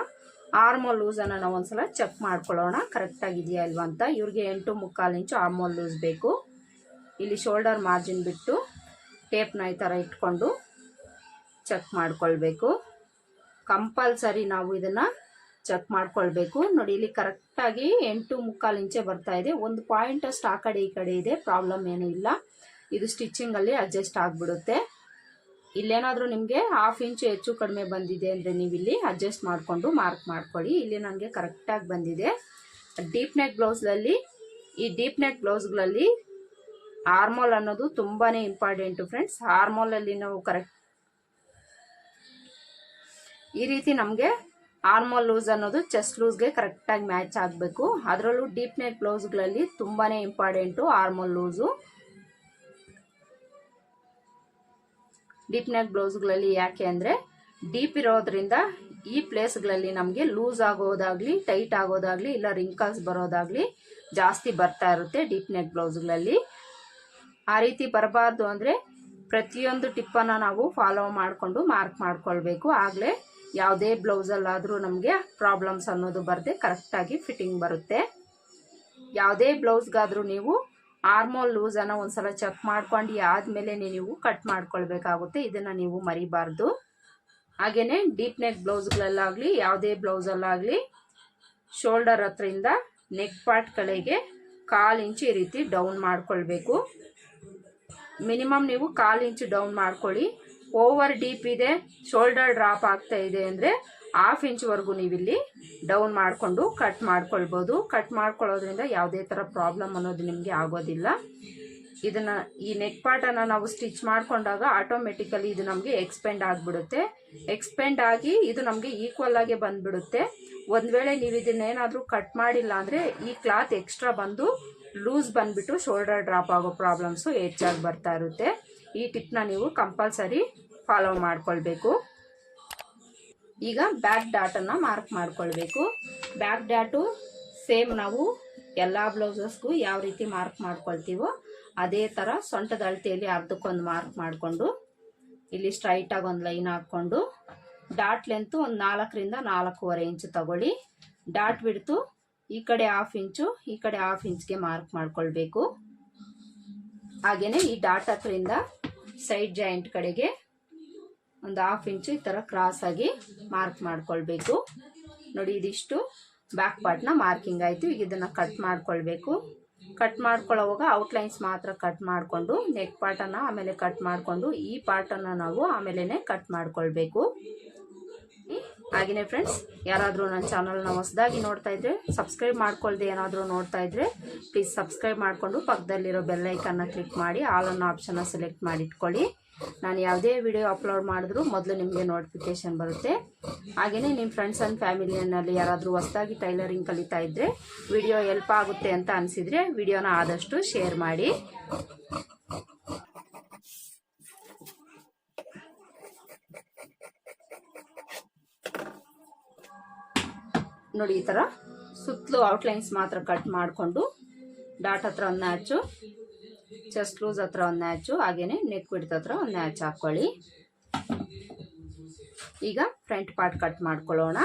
ಆರ್ಮೋಲ್ ಲೂಸನ್ನು ನಾವು ಒಂದ್ಸಲ ಚೆಕ್ ಮಾಡ್ಕೊಳ್ಳೋಣ. ಕರೆಕ್ಟಾಗಿದೆಯಾ ಇಲ್ವಾ ಅಂತ. ಇವ್ರಿಗೆ ಎಂಟು ಮುಕ್ಕಾಲು ಇಂಚು ಆರ್ಮೋಲ್ ಲೂಸ್ ಬೇಕು. ಇಲ್ಲಿ ಶೋಲ್ಡರ್ ಮಾರ್ಜಿನ್ ಬಿಟ್ಟು ಟೇಪ್ನ ಈ ಥರ ಇಟ್ಕೊಂಡು ಚೆಕ್ ಮಾಡ್ಕೊಳ್ಬೇಕು. ಕಂಪಲ್ಸರಿ ನಾವು ಇದನ್ನು ಚೆಕ್ ಮಾಡ್ಕೊಳ್ಬೇಕು. ನೋಡಿ, ಇಲ್ಲಿ ಕರೆಕ್ಟಾಗಿ ಎಂಟು ಮುಕ್ಕಾಲು ಇಂಚೆ ಬರ್ತಾ ಇದೆ. ಒಂದು ಪಾಯಿಂಟ್ ಅಷ್ಟು ಆ ಕಡೆ ಈ ಕಡೆ ಇದೆ. ಪ್ರಾಬ್ಲಮ್ ಏನೂ ಇಲ್ಲ. ಇದು ಸ್ಟಿಚ್ಚಿಂಗಲ್ಲಿ ಅಡ್ಜಸ್ಟ್ ಆಗಿಬಿಡುತ್ತೆ. ಇಲ್ಲೇನಾದರೂ ನಿಮಗೆ ಹಾಫ್ ಇಂಚು ಹೆಚ್ಚು ಕಡಿಮೆ ಬಂದಿದೆ ಅಂದರೆ ನೀವು ಇಲ್ಲಿ ಅಡ್ಜಸ್ಟ್ ಮಾಡಿಕೊಂಡು ಮಾರ್ಕ್ ಮಾಡ್ಕೊಳ್ಳಿ. ಇಲ್ಲಿ ನನಗೆ ಕರೆಕ್ಟಾಗಿ ಬಂದಿದೆ. ಡೀಪ್ ನೆಕ್ ಬ್ಲೌಸ್ನಲ್ಲಿ ಈ ಡೀಪ್ ನೆಕ್ ಬ್ಲೌಸ್ಗಳಲ್ಲಿ ಹಾರ್ಮೋಲ್ ಅನ್ನೋದು ತುಂಬಾ ಇಂಪಾರ್ಟೆಂಟು ಫ್ರೆಂಡ್ಸ್. ಹಾರ್ಮೋಲಲ್ಲಿ ನಾವು ಕರೆಕ್ಟ್ ಈ ರೀತಿ ನಮಗೆ ಆರ್ಮಲ್ ಲೂಸ್ ಅನ್ನೋದು ಚೆಸ್ಟ್ ಲೂಸ್ಗೆ ಕರೆಕ್ಟಾಗಿ ಮ್ಯಾಚ್ ಆಗಬೇಕು. ಅದರಲ್ಲೂ ಡೀಪ್ ನೆಕ್ ಬ್ಲೌಸ್ಗಳಲ್ಲಿ ತುಂಬಾ important armhole loose deep neck ಬ್ಲೌಸ್ಗಳಲ್ಲಿ ಯಾಕೆ ಅಂದರೆ ಡೀಪ್ ಇರೋದ್ರಿಂದ ಈ ಪ್ಲೇಸ್ಗಳಲ್ಲಿ ನಮಗೆ ಲೂಸ್ ಆಗೋದಾಗಲಿ ಟೈಟ್ ಆಗೋದಾಗಲಿ, ಇಲ್ಲ ರಿಂಕಲ್ಸ್ ಬರೋದಾಗಲಿ ಜಾಸ್ತಿ ಬರ್ತಾ ಇರುತ್ತೆ ಡೀಪ್ ನೆಕ್ ಬ್ಲೌಸ್ಗಳಲ್ಲಿ ಆ ರೀತಿ ಬರಬಾರ್ದು ಅಂದರೆ ಪ್ರತಿಯೊಂದು ಟಿಪ್ಪನ್ನು ನಾವು ಫಾಲೋ ಮಾಡಿಕೊಂಡು ಮಾರ್ಕ್ ಮಾಡ್ಕೊಳ್ಬೇಕು. ಆಗಲೇ ಯಾವುದೇ ಬ್ಲೌಸಲ್ಲಾದರೂ ನಮಗೆ ಪ್ರಾಬ್ಲಮ್ಸ್ ಅನ್ನೋದು ಬರದೆ ಕರೆಕ್ಟಾಗಿ ಫಿಟ್ಟಿಂಗ್ ಬರುತ್ತೆ. ಯಾವುದೇ ಬ್ಲೌಸ್ಗಾದರೂ ನೀವು ಆರ್ಮೋಲ್ ಲೂಸನ್ನು ಒಂದ್ಸಲ ಚೆಕ್ ಮಾಡ್ಕೊಂಡು ಆದಮೇಲೆ ನೀವು ಕಟ್ ಮಾಡ್ಕೊಳ್ಬೇಕಾಗುತ್ತೆ. ಇದನ್ನು ನೀವು ಮರಿಬಾರ್ದು. ಹಾಗೆಯೇ ಡೀಪ್ ನೆಕ್ ಬ್ಲೌಸ್ಗಳಲ್ಲಾಗಲಿ, ಯಾವುದೇ ಬ್ಲೌಸಲ್ಲಾಗಲಿ, ಶೋಲ್ಡರ್ ಹತ್ರಿಂದ ನೆಕ್ ಪಾರ್ಟ್ ಕಡೆಗೆ ಕಾಲು ಇಂಚು ಈ ರೀತಿ ಡೌನ್ ಮಾಡ್ಕೊಳ್ಬೇಕು. ಮಿನಿಮಮ್ ನೀವು ಕಾಲು ಇಂಚು ಡೌನ್ ಮಾಡ್ಕೊಳ್ಳಿ. ಓವರ್ ಡೀಪ್ ಇದೆ ಶೋಲ್ಡರ್ ಡ್ರಾಪ್ ಆಗ್ತಾ ಇದೆ ಅಂದರೆ ಹಾಫ್ ಇಂಚ್ವರೆಗೂ ನೀವಿಲ್ಲಿ ಡೌನ್ ಮಾಡಿಕೊಂಡು ಕಟ್ ಮಾಡ್ಕೊಳ್ಬೋದು. ಕಟ್ ಮಾಡ್ಕೊಳ್ಳೋದ್ರಿಂದ ಯಾವುದೇ ಥರ ಪ್ರಾಬ್ಲಮ್ ಅನ್ನೋದು ನಿಮಗೆ ಆಗೋದಿಲ್ಲ. ಇದನ್ನು ಈ ನೆಕ್ ಪಾರ್ಟನ್ನು ನಾವು ಸ್ಟಿಚ್ ಮಾಡ್ಕೊಂಡಾಗ ಆಟೋಮೆಟಿಕಲಿ ಇದು ನಮಗೆ ಎಕ್ಸ್ಪೆಂಡ್ ಆಗಿಬಿಡುತ್ತೆ. ಎಕ್ಸ್ಪೆಂಡ್ ಆಗಿ ಇದು ನಮಗೆ ಈಕ್ವಲ್ ಆಗಿ ಬಂದ್ಬಿಡುತ್ತೆ. ಒಂದು ವೇಳೆ ನೀವು ಇದನ್ನೇನಾದರೂ ಕಟ್ ಮಾಡಿಲ್ಲ ಅಂದರೆ ಈ ಕ್ಲಾತ್ ಎಕ್ಸ್ಟ್ರಾ ಬಂದು ಲೂಸ್ ಬಂದುಬಿಟ್ಟು ಶೋಲ್ಡರ್ ಡ್ರಾಪ್ ಆಗೋ ಪ್ರಾಬ್ಲಮ್ಸು ಹೆಚ್ಚಾಗಿ ಬರ್ತಾ ಇರುತ್ತೆ. ಈ ಟಿಪ್ನ ನೀವು ಕಂಪಲ್ಸರಿ ಫಾಲೋ ಮಾಡಿಕೊಳ್ಬೇಕು. ಈಗ ಬ್ಯಾಕ್ ಡಾಟನ್ನು ಮಾರ್ಕ್ ಮಾಡಿಕೊಳ್ಬೇಕು. ಬ್ಯಾಕ್ ಡಾಟು ಸೇಮ್ ನಾವು ಎಲ್ಲ ಬ್ಲೌಸಸ್ಗೂ ಯಾವ ರೀತಿ ಮಾರ್ಕ್ ಮಾಡ್ಕೊಳ್ತೀವೋ ಅದೇ ಥರ ಸೊಂಟದ ಅಳತೆಯಲ್ಲಿ ಅರ್ಧಕ್ಕೊಂದು ಮಾರ್ಕ್ ಮಾಡಿಕೊಂಡು, ಇಲ್ಲಿ ಸ್ಟ್ರೈಟಾಗಿ ಒಂದು ಲೈನ್ ಹಾಕ್ಕೊಂಡು ಡಾಟ್ ಲೆಂತು ಒಂದು ನಾಲ್ಕರಿಂದ ನಾಲ್ಕೂವರೆ ಇಂಚು ತಗೊಳ್ಳಿ. ಡಾಟ್ ಬಿಡ್ತು ಈ ಕಡೆ ಹಾಫ್ ಇಂಚು ಈ ಕಡೆ ಹಾಫ್ ಇಂಚ್ಗೆ ಮಾರ್ಕ್ ಮಾಡ್ಕೊಳ್ಬೇಕು. ಹಾಗೆಯೇ ಈ ಡಾಟ್ ಹತ್ರಿಂದ ಸೈಡ್ ಜಾಯಿಂಟ್ ಕಡೆಗೆ ಒಂದು ಹಾಫ್ ಇಂಚು ಈ ಥರ ಕ್ರಾಸ್ ಆಗಿ ಮಾರ್ಕ್ ಮಾಡ್ಕೊಳ್ಬೇಕು. ನೋಡಿ, ಇದಿಷ್ಟು ಬ್ಯಾಕ್ ಪಾರ್ಟ್ನ ಮಾರ್ಕಿಂಗ್ ಆಯಿತು. ಈಗ ಇದನ್ನು ಕಟ್ ಮಾಡ್ಕೊಳ್ಬೇಕು. ಕಟ್ ಮಾಡ್ಕೊಳ್ಳೋವಾಗ ಔಟ್ಲೈನ್ಸ್ ಮಾತ್ರ ಕಟ್ ಮಾಡಿಕೊಂಡು ನೆಕ್ ಪಾರ್ಟನ್ನು ಆಮೇಲೆ ಕಟ್ ಮಾಡಿಕೊಂಡು, ಈ ಪಾರ್ಟನ್ನು ನಾವು ಆಮೇಲೆ ಕಟ್ ಮಾಡ್ಕೊಳ್ಬೇಕು. ಹಾಗೆಯೇ ಫ್ರೆಂಡ್ಸ್ ಯಾರಾದರೂ ನನ್ನ ಚಾನಲ್ನ ಹೊಸದಾಗಿ ನೋಡ್ತಾ ಇದ್ರೆ ಸಬ್ಸ್ಕ್ರೈಬ್ ಮಾಡ್ಕೊಳ್ದೆ ಏನಾದರೂ ನೋಡ್ತಾ ಇದ್ರೆ ಪ್ಲೀಸ್ ಸಬ್ಸ್ಕ್ರೈಬ್ ಮಾಡಿಕೊಂಡು ಪಕ್ಕದಲ್ಲಿರೋ ಬೆಲ್ಲೈಕನ್ನ ಕ್ಲಿಕ್ ಮಾಡಿ ಆಲ್ ಅನ್ನೋ ಆಪ್ಷನ್ನ ಸೆಲೆಕ್ಟ್ ಮಾಡಿ ಇಟ್ಕೊಳ್ಳಿ ನಾನು ಯಾವುದೇ ವಿಡಿಯೋ ಅಪ್ಲೋಡ್ ಮಾಡಿದ್ರು ಮೊದಲು ನಿಮಗೆ ನೋಟಿಫಿಕೇಶನ್ ಬರುತ್ತೆ. ಹಾಗೆಯೇ ನಿಮ್ಮ ಫ್ರೆಂಡ್ಸ್ ಆ್ಯಂಡ್ ಫ್ಯಾಮಿಲಿಯಲ್ಲಿ ಯಾರಾದರೂ ಹೊಸದಾಗಿ ಟೈಲರಿಂಗ್ ಕಲಿತಾ ಇದ್ದರೆ ವಿಡಿಯೋ ಹೆಲ್ಪ್ ಆಗುತ್ತೆ ಅಂತ ಅನಿಸಿದರೆ ವಿಡಿಯೋನ ಆದಷ್ಟು ಶೇರ್ ಮಾಡಿ. ನೋಡಿ ಈ ಥರ ಸುತ್ತಲೂ ಔಟ್ಲೈನ್ಸ್ ಮಾತ್ರ ಕಟ್ ಮಾಡಿಕೊಂಡು ಡಾಟ್ ಹತ್ರ ಒಂದು ನ್ಯಾಚು ಚೆಸ್ಟ್ ಲೂಸ್ ಹತ್ರ ಒಂದು ನ್ಯಾಚು ಹಾಗೇನೆ ನೆಕ್ ಬಿಡ್ತ ಹತ್ರ ಒಂದು ನ್ಯಾಚ್ ಹಾಕ್ಕೊಳ್ಳಿ ಈಗ ಫ್ರಂಟ್ ಪಾರ್ಟ್ ಕಟ್ ಮಾಡ್ಕೊಳ್ಳೋಣ.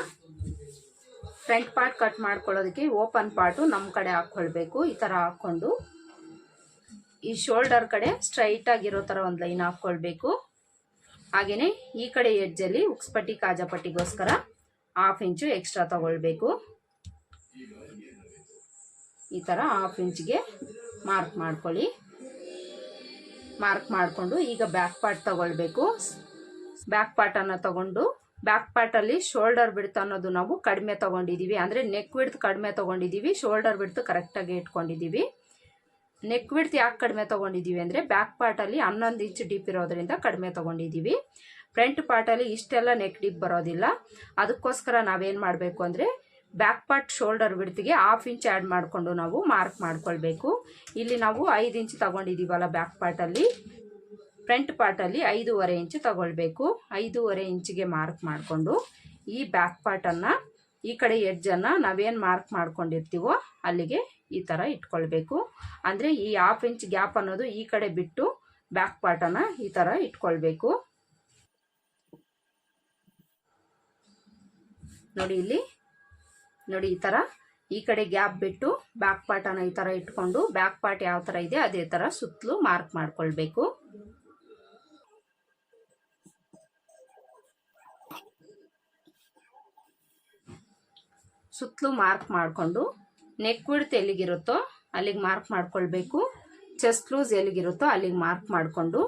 ಫ್ರಂಟ್ ಪಾರ್ಟ್ ಕಟ್ ಮಾಡ್ಕೊಳ್ಳೋದಕ್ಕೆ ಓಪನ್ ಪಾರ್ಟು ನಮ್ಮ ಕಡೆ ಹಾಕ್ಕೊಳ್ಬೇಕು, ಈ ಥರ ಹಾಕ್ಕೊಂಡು. ಈ ಶೋಲ್ಡರ್ ಕಡೆ ಸ್ಟ್ರೈಟ್ ಆಗಿರೋ ಥರ ಒಂದು ಲೈನ್ ಹಾಕ್ಕೊಳ್ಬೇಕು. ಹಾಗೆಯೇ ಈ ಕಡೆ ಎಡ್ಜಲ್ಲಿ ಉಕ್ಸ್ಪಟ್ಟಿ ಕಾಜಾಪಟ್ಟಿಗೋಸ್ಕರ ಹಾಫ್ ಇಂಚು ಎಕ್ಸ್ಟ್ರಾ ತಗೊಳ್ಬೇಕು. ಈ ಥರ ಹಾಫ್ ಇಂಚ್ಗೆ ಮಾರ್ಕ್ ಮಾಡ್ಕೊಳ್ಳಿ. ಮಾರ್ಕ್ ಮಾಡಿಕೊಂಡು ಈಗ ಬ್ಯಾಕ್ ಪಾರ್ಟ್ ತಗೊಳ್ಬೇಕು. ಬ್ಯಾಕ್ ಪಾರ್ಟನ್ನು ತಗೊಂಡು ಬ್ಯಾಕ್ ಪಾರ್ಟಲ್ಲಿ ಶೋಲ್ಡರ್ ಬಿಡ್ತ್ ಅನ್ನೋದು ನಾವು ಕಡಿಮೆ ತಗೊಂಡಿದ್ದೀವಿ ಅಂದರೆ ನೆಕ್ ವಿಡ್ತ್ ಕಡಿಮೆ ತೊಗೊಂಡಿದ್ದೀವಿ ಶೋಲ್ಡರ್ ಬಿಡ್ತು ಕರೆಕ್ಟಾಗಿ ಇಟ್ಕೊಂಡಿದ್ದೀವಿ ನೆಕ್ ವಿಡ್ತ್ ಯಾಕೆ ಕಡಿಮೆ ತೊಗೊಂಡಿದ್ದೀವಿ ಅಂದರೆ ಬ್ಯಾಕ್ ಪಾರ್ಟಲ್ಲಿ ಹನ್ನೊಂದು ಇಂಚ್ ಡೀಪ್ ಇರೋದ್ರಿಂದ ಕಡಿಮೆ ತೊಗೊಂಡಿದ್ದೀವಿ ಫ್ರಂಟ್ ಪಾರ್ಟಲ್ಲಿ ಇಷ್ಟೆಲ್ಲ ನೆಕ್ ಡೀಪ್ ಬರೋದಿಲ್ಲ. ಅದಕ್ಕೋಸ್ಕರ ನಾವೇನು ಮಾಡಬೇಕು ಅಂದರೆ ಬ್ಯಾಕ್ ಪಾರ್ಟ್ ಶೋಲ್ಡರ್ ಬಿಡ್ತಿಗೆ ಹಾಫ್ ಇಂಚ್ ಆ್ಯಡ್ ಮಾಡಿಕೊಂಡು ನಾವು ಮಾರ್ಕ್ ಮಾಡ್ಕೊಳ್ಬೇಕು. ಇಲ್ಲಿ ನಾವು ಐದು ಇಂಚ್ ತಗೊಂಡಿದ್ದೀವಲ್ಲ ಬ್ಯಾಕ್ ಪಾರ್ಟಲ್ಲಿ. ಫ್ರಂಟ್ ಪಾರ್ಟಲ್ಲಿ ಐದೂವರೆ ಇಂಚು ತಗೊಳ್ಬೇಕು. ಐದೂವರೆ ಇಂಚಿಗೆ ಮಾರ್ಕ್ ಮಾಡಿಕೊಂಡು ಈ ಬ್ಯಾಕ್ ಪಾರ್ಟನ್ನು, ಈ ಕಡೆ ಎಡ್ಜನ್ನು ನಾವೇನು ಮಾರ್ಕ್ ಮಾಡ್ಕೊಂಡಿರ್ತೀವೋ ಅಲ್ಲಿಗೆ ಈ ಥರ ಇಟ್ಕೊಳ್ಬೇಕು. ಅಂದರೆ ಈ ಹಾಫ್ ಇಂಚ್ ಗ್ಯಾಪ್ ಅನ್ನೋದು ಈ ಕಡೆ ಬಿಟ್ಟು ಬ್ಯಾಕ್ ಪಾರ್ಟನ್ನು ಈ ಥರ ಇಟ್ಕೊಳ್ಬೇಕು. ನೋಡಿ ಇಲ್ಲಿ ನೋಡಿ, ಈ ಥರ ಈ ಕಡೆ ಗ್ಯಾಪ್ ಬಿಟ್ಟು ಬ್ಯಾಕ್ ಪಾರ್ಟನ್ನು ಈ ಥರ ಇಟ್ಕೊಂಡು ಬ್ಯಾಕ್ ಪಾರ್ಟ್ ಯಾವ ಥರ ಇದೆ ಅದೇ ಥರ ಸುತ್ತಲೂ ಮಾರ್ಕ್ ಮಾಡ್ಕೊಳ್ಬೇಕು. ಸುತ್ತಲೂ ಮಾರ್ಕ್ ಮಾಡಿಕೊಂಡು ನೆಕ್ ಬಿಡ್ತು ಎಲ್ಲಿಗಿರುತ್ತೋ ಅಲ್ಲಿಗೆ ಮಾರ್ಕ್ ಮಾಡ್ಕೊಳ್ಬೇಕು. ಚೆಸ್ಟ್ ಲೂಸ್ ಎಲ್ಲಿಗಿರುತ್ತೋ ಅಲ್ಲಿಗೆ ಮಾರ್ಕ್ ಮಾಡಿಕೊಂಡು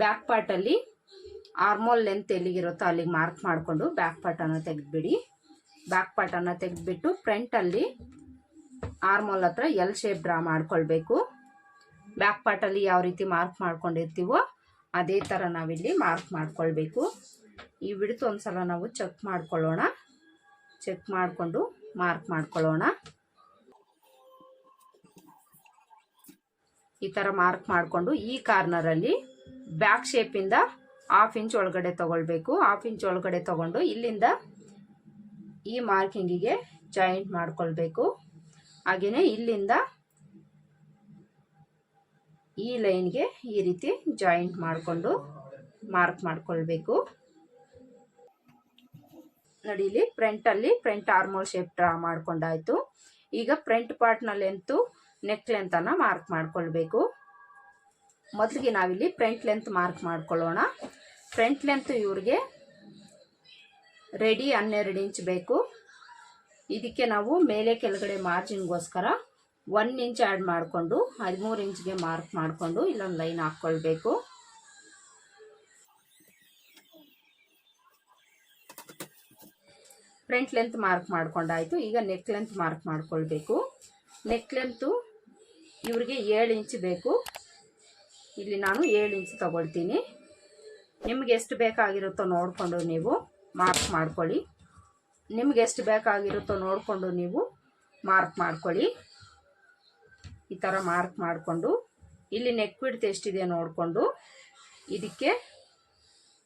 ಬ್ಯಾಕ್ ಪಾರ್ಟಲ್ಲಿ ಆರ್ಮೋಲ್ ಲೆಂತ್ ಎಲ್ಲಿಗಿರುತ್ತೋ ಅಲ್ಲಿಗೆ ಮಾರ್ಕ್ ಮಾಡಿಕೊಂಡು ಬ್ಯಾಕ್ ಪಾರ್ಟನ್ನು ತೆಗೆದುಬಿಡಿ. ಬ್ಯಾಕ್ ಪಾರ್ಟನ್ನು ತೆಗೆದುಬಿಟ್ಟು ಫ್ರಂಟಲ್ಲಿ ಆರ್ಮೋಲ್ ಹತ್ರ ಎಲ್ ಶೇಪ್ ಡ್ರಾ ಮಾಡ್ಕೊಳ್ಬೇಕು. ಬ್ಯಾಕ್ ಪಾರ್ಟಲ್ಲಿ ಯಾವ ರೀತಿ ಮಾರ್ಕ್ ಮಾಡ್ಕೊಂಡಿರ್ತೀವೋ ಅದೇ ಥರ ನಾವಿಲ್ಲಿ ಮಾರ್ಕ್ ಮಾಡ್ಕೊಳ್ಬೇಕು. ಈ ಬಿಡ್ತು ಒಂದ್ಸಲ ನಾವು ಚೆಕ್ ಮಾಡ್ಕೊಳ್ಳೋಣ. ಚೆಕ್ ಮಾಡಿಕೊಂಡು ಮಾರ್ಕ್ ಮಾಡ್ಕೊಳ್ಳೋಣ. ಈ ಥರ ಮಾರ್ಕ್ ಮಾಡಿಕೊಂಡು ಈ ಕಾರ್ನರಲ್ಲಿ ಬ್ಯಾಕ್ ಶೇಪಿಂದ ಹಾಫ್ ಇಂಚ್ ಒಳಗಡೆ ತಗೊಳ್ಬೇಕು. ಹಾಫ್ ಇಂಚ್ ಒಳಗಡೆ ತಗೊಂಡು ಇಲ್ಲಿಂದ ಈ ಮಾರ್ಕಿಂಗಿಗೆ ಜಾಯಿಂಟ್ ಮಾಡ್ಕೊಳ್ಬೇಕು. ಹಾಗೆಯೇ ಇಲ್ಲಿಂದ ಈ ಲೈನ್ಗೆ ಈ ರೀತಿ ಜಾಯಿಂಟ್ ಮಾಡಿಕೊಂಡು ಮಾರ್ಕ್ ಮಾಡ್ಕೊಳ್ಬೇಕು. ನೋಡಿ ಇಲ್ಲಿ ಫ್ರಂಟಲ್ಲಿ ಫ್ರಂಟ್ ಆರ್ಮೋಲ್ ಶೇಪ್ ಡ್ರಾ ಮಾಡ್ಕೊಂಡಾಯ್ತು. ಈಗ ಫ್ರಂಟ್ ಪಾರ್ಟ್ನಲ್ಲಿ ಅಂತೂ ನೆಕ್ ಲೆಂತನ್ನು ಮಾರ್ಕ್ ಮಾಡ್ಕೊಳ್ಬೇಕು. ಮೊದಲಿಗೆ ನಾವಿಲ್ಲಿ ಫ್ರಂಟ್ ಲೆಂತ್ ಮಾರ್ಕ್ ಮಾಡ್ಕೊಳ್ಳೋಣ. ಫ್ರಂಟ್ ಲೆಂತ್ ಇವ್ರಿಗೆ ರೆಡಿ ಹನ್ನೆರಡು ಇಂಚ್ ಬೇಕು. ಇದಕ್ಕೆ ನಾವು ಮೇಲೆ ಕೆಳಗಡೆ ಮಾರ್ಜಿನ್ಗೋಸ್ಕರ ಒನ್ ಇಂಚ್ ಆ್ಯಡ್ ಮಾಡಿಕೊಂಡು ಹದಿಮೂರು ಇಂಚ್ಗೆ ಮಾರ್ಕ್ ಮಾಡಿಕೊಂಡು ಇಲ್ಲೊಂದು ಲೈನ್ ಹಾಕ್ಕೊಳ್ಬೇಕು. ಫ್ರಂಟ್ ಲೆಂತ್ ಮಾರ್ಕ್ ಮಾಡಿಕೊಂಡಾಯಿತು. ಈಗ ನೆಕ್ ಲೆಂತ್ ಮಾರ್ಕ್ ಮಾಡ್ಕೊಳ್ಬೇಕು. ನೆಕ್ ಲೆಂತು ಇವ್ರಿಗೆ ಏಳು ಇಂಚ್ ಬೇಕು. ಇಲ್ಲಿ ನಾನು ಏಳು ಇಂಚ್ ತಗೊಳ್ತೀನಿ. ನಿಮ್ಗೆ ಎಷ್ಟು ಬೇಕಾಗಿರುತ್ತೋ ನೋಡಿಕೊಂಡು ನೀವು. ಮಾರ್ಕ್ ಮಾಡ್ಕೊಳ್ಳಿ. ನಿಮ್ಗೆ ಎಷ್ಟು ಬೇಕಾಗಿರುತ್ತೋ ನೋಡಿಕೊಂಡು ನೀವು ಮಾರ್ಕ್ ಮಾಡ್ಕೊಳ್ಳಿ. ಈ ಥರ ಮಾರ್ಕ್ ಮಾಡಿಕೊಂಡು, ಇಲ್ಲಿ ನೆಕ್ ಬಿಡ್ತು ಎಷ್ಟಿದೆ ನೋಡಿಕೊಂಡು, ಇದಕ್ಕೆ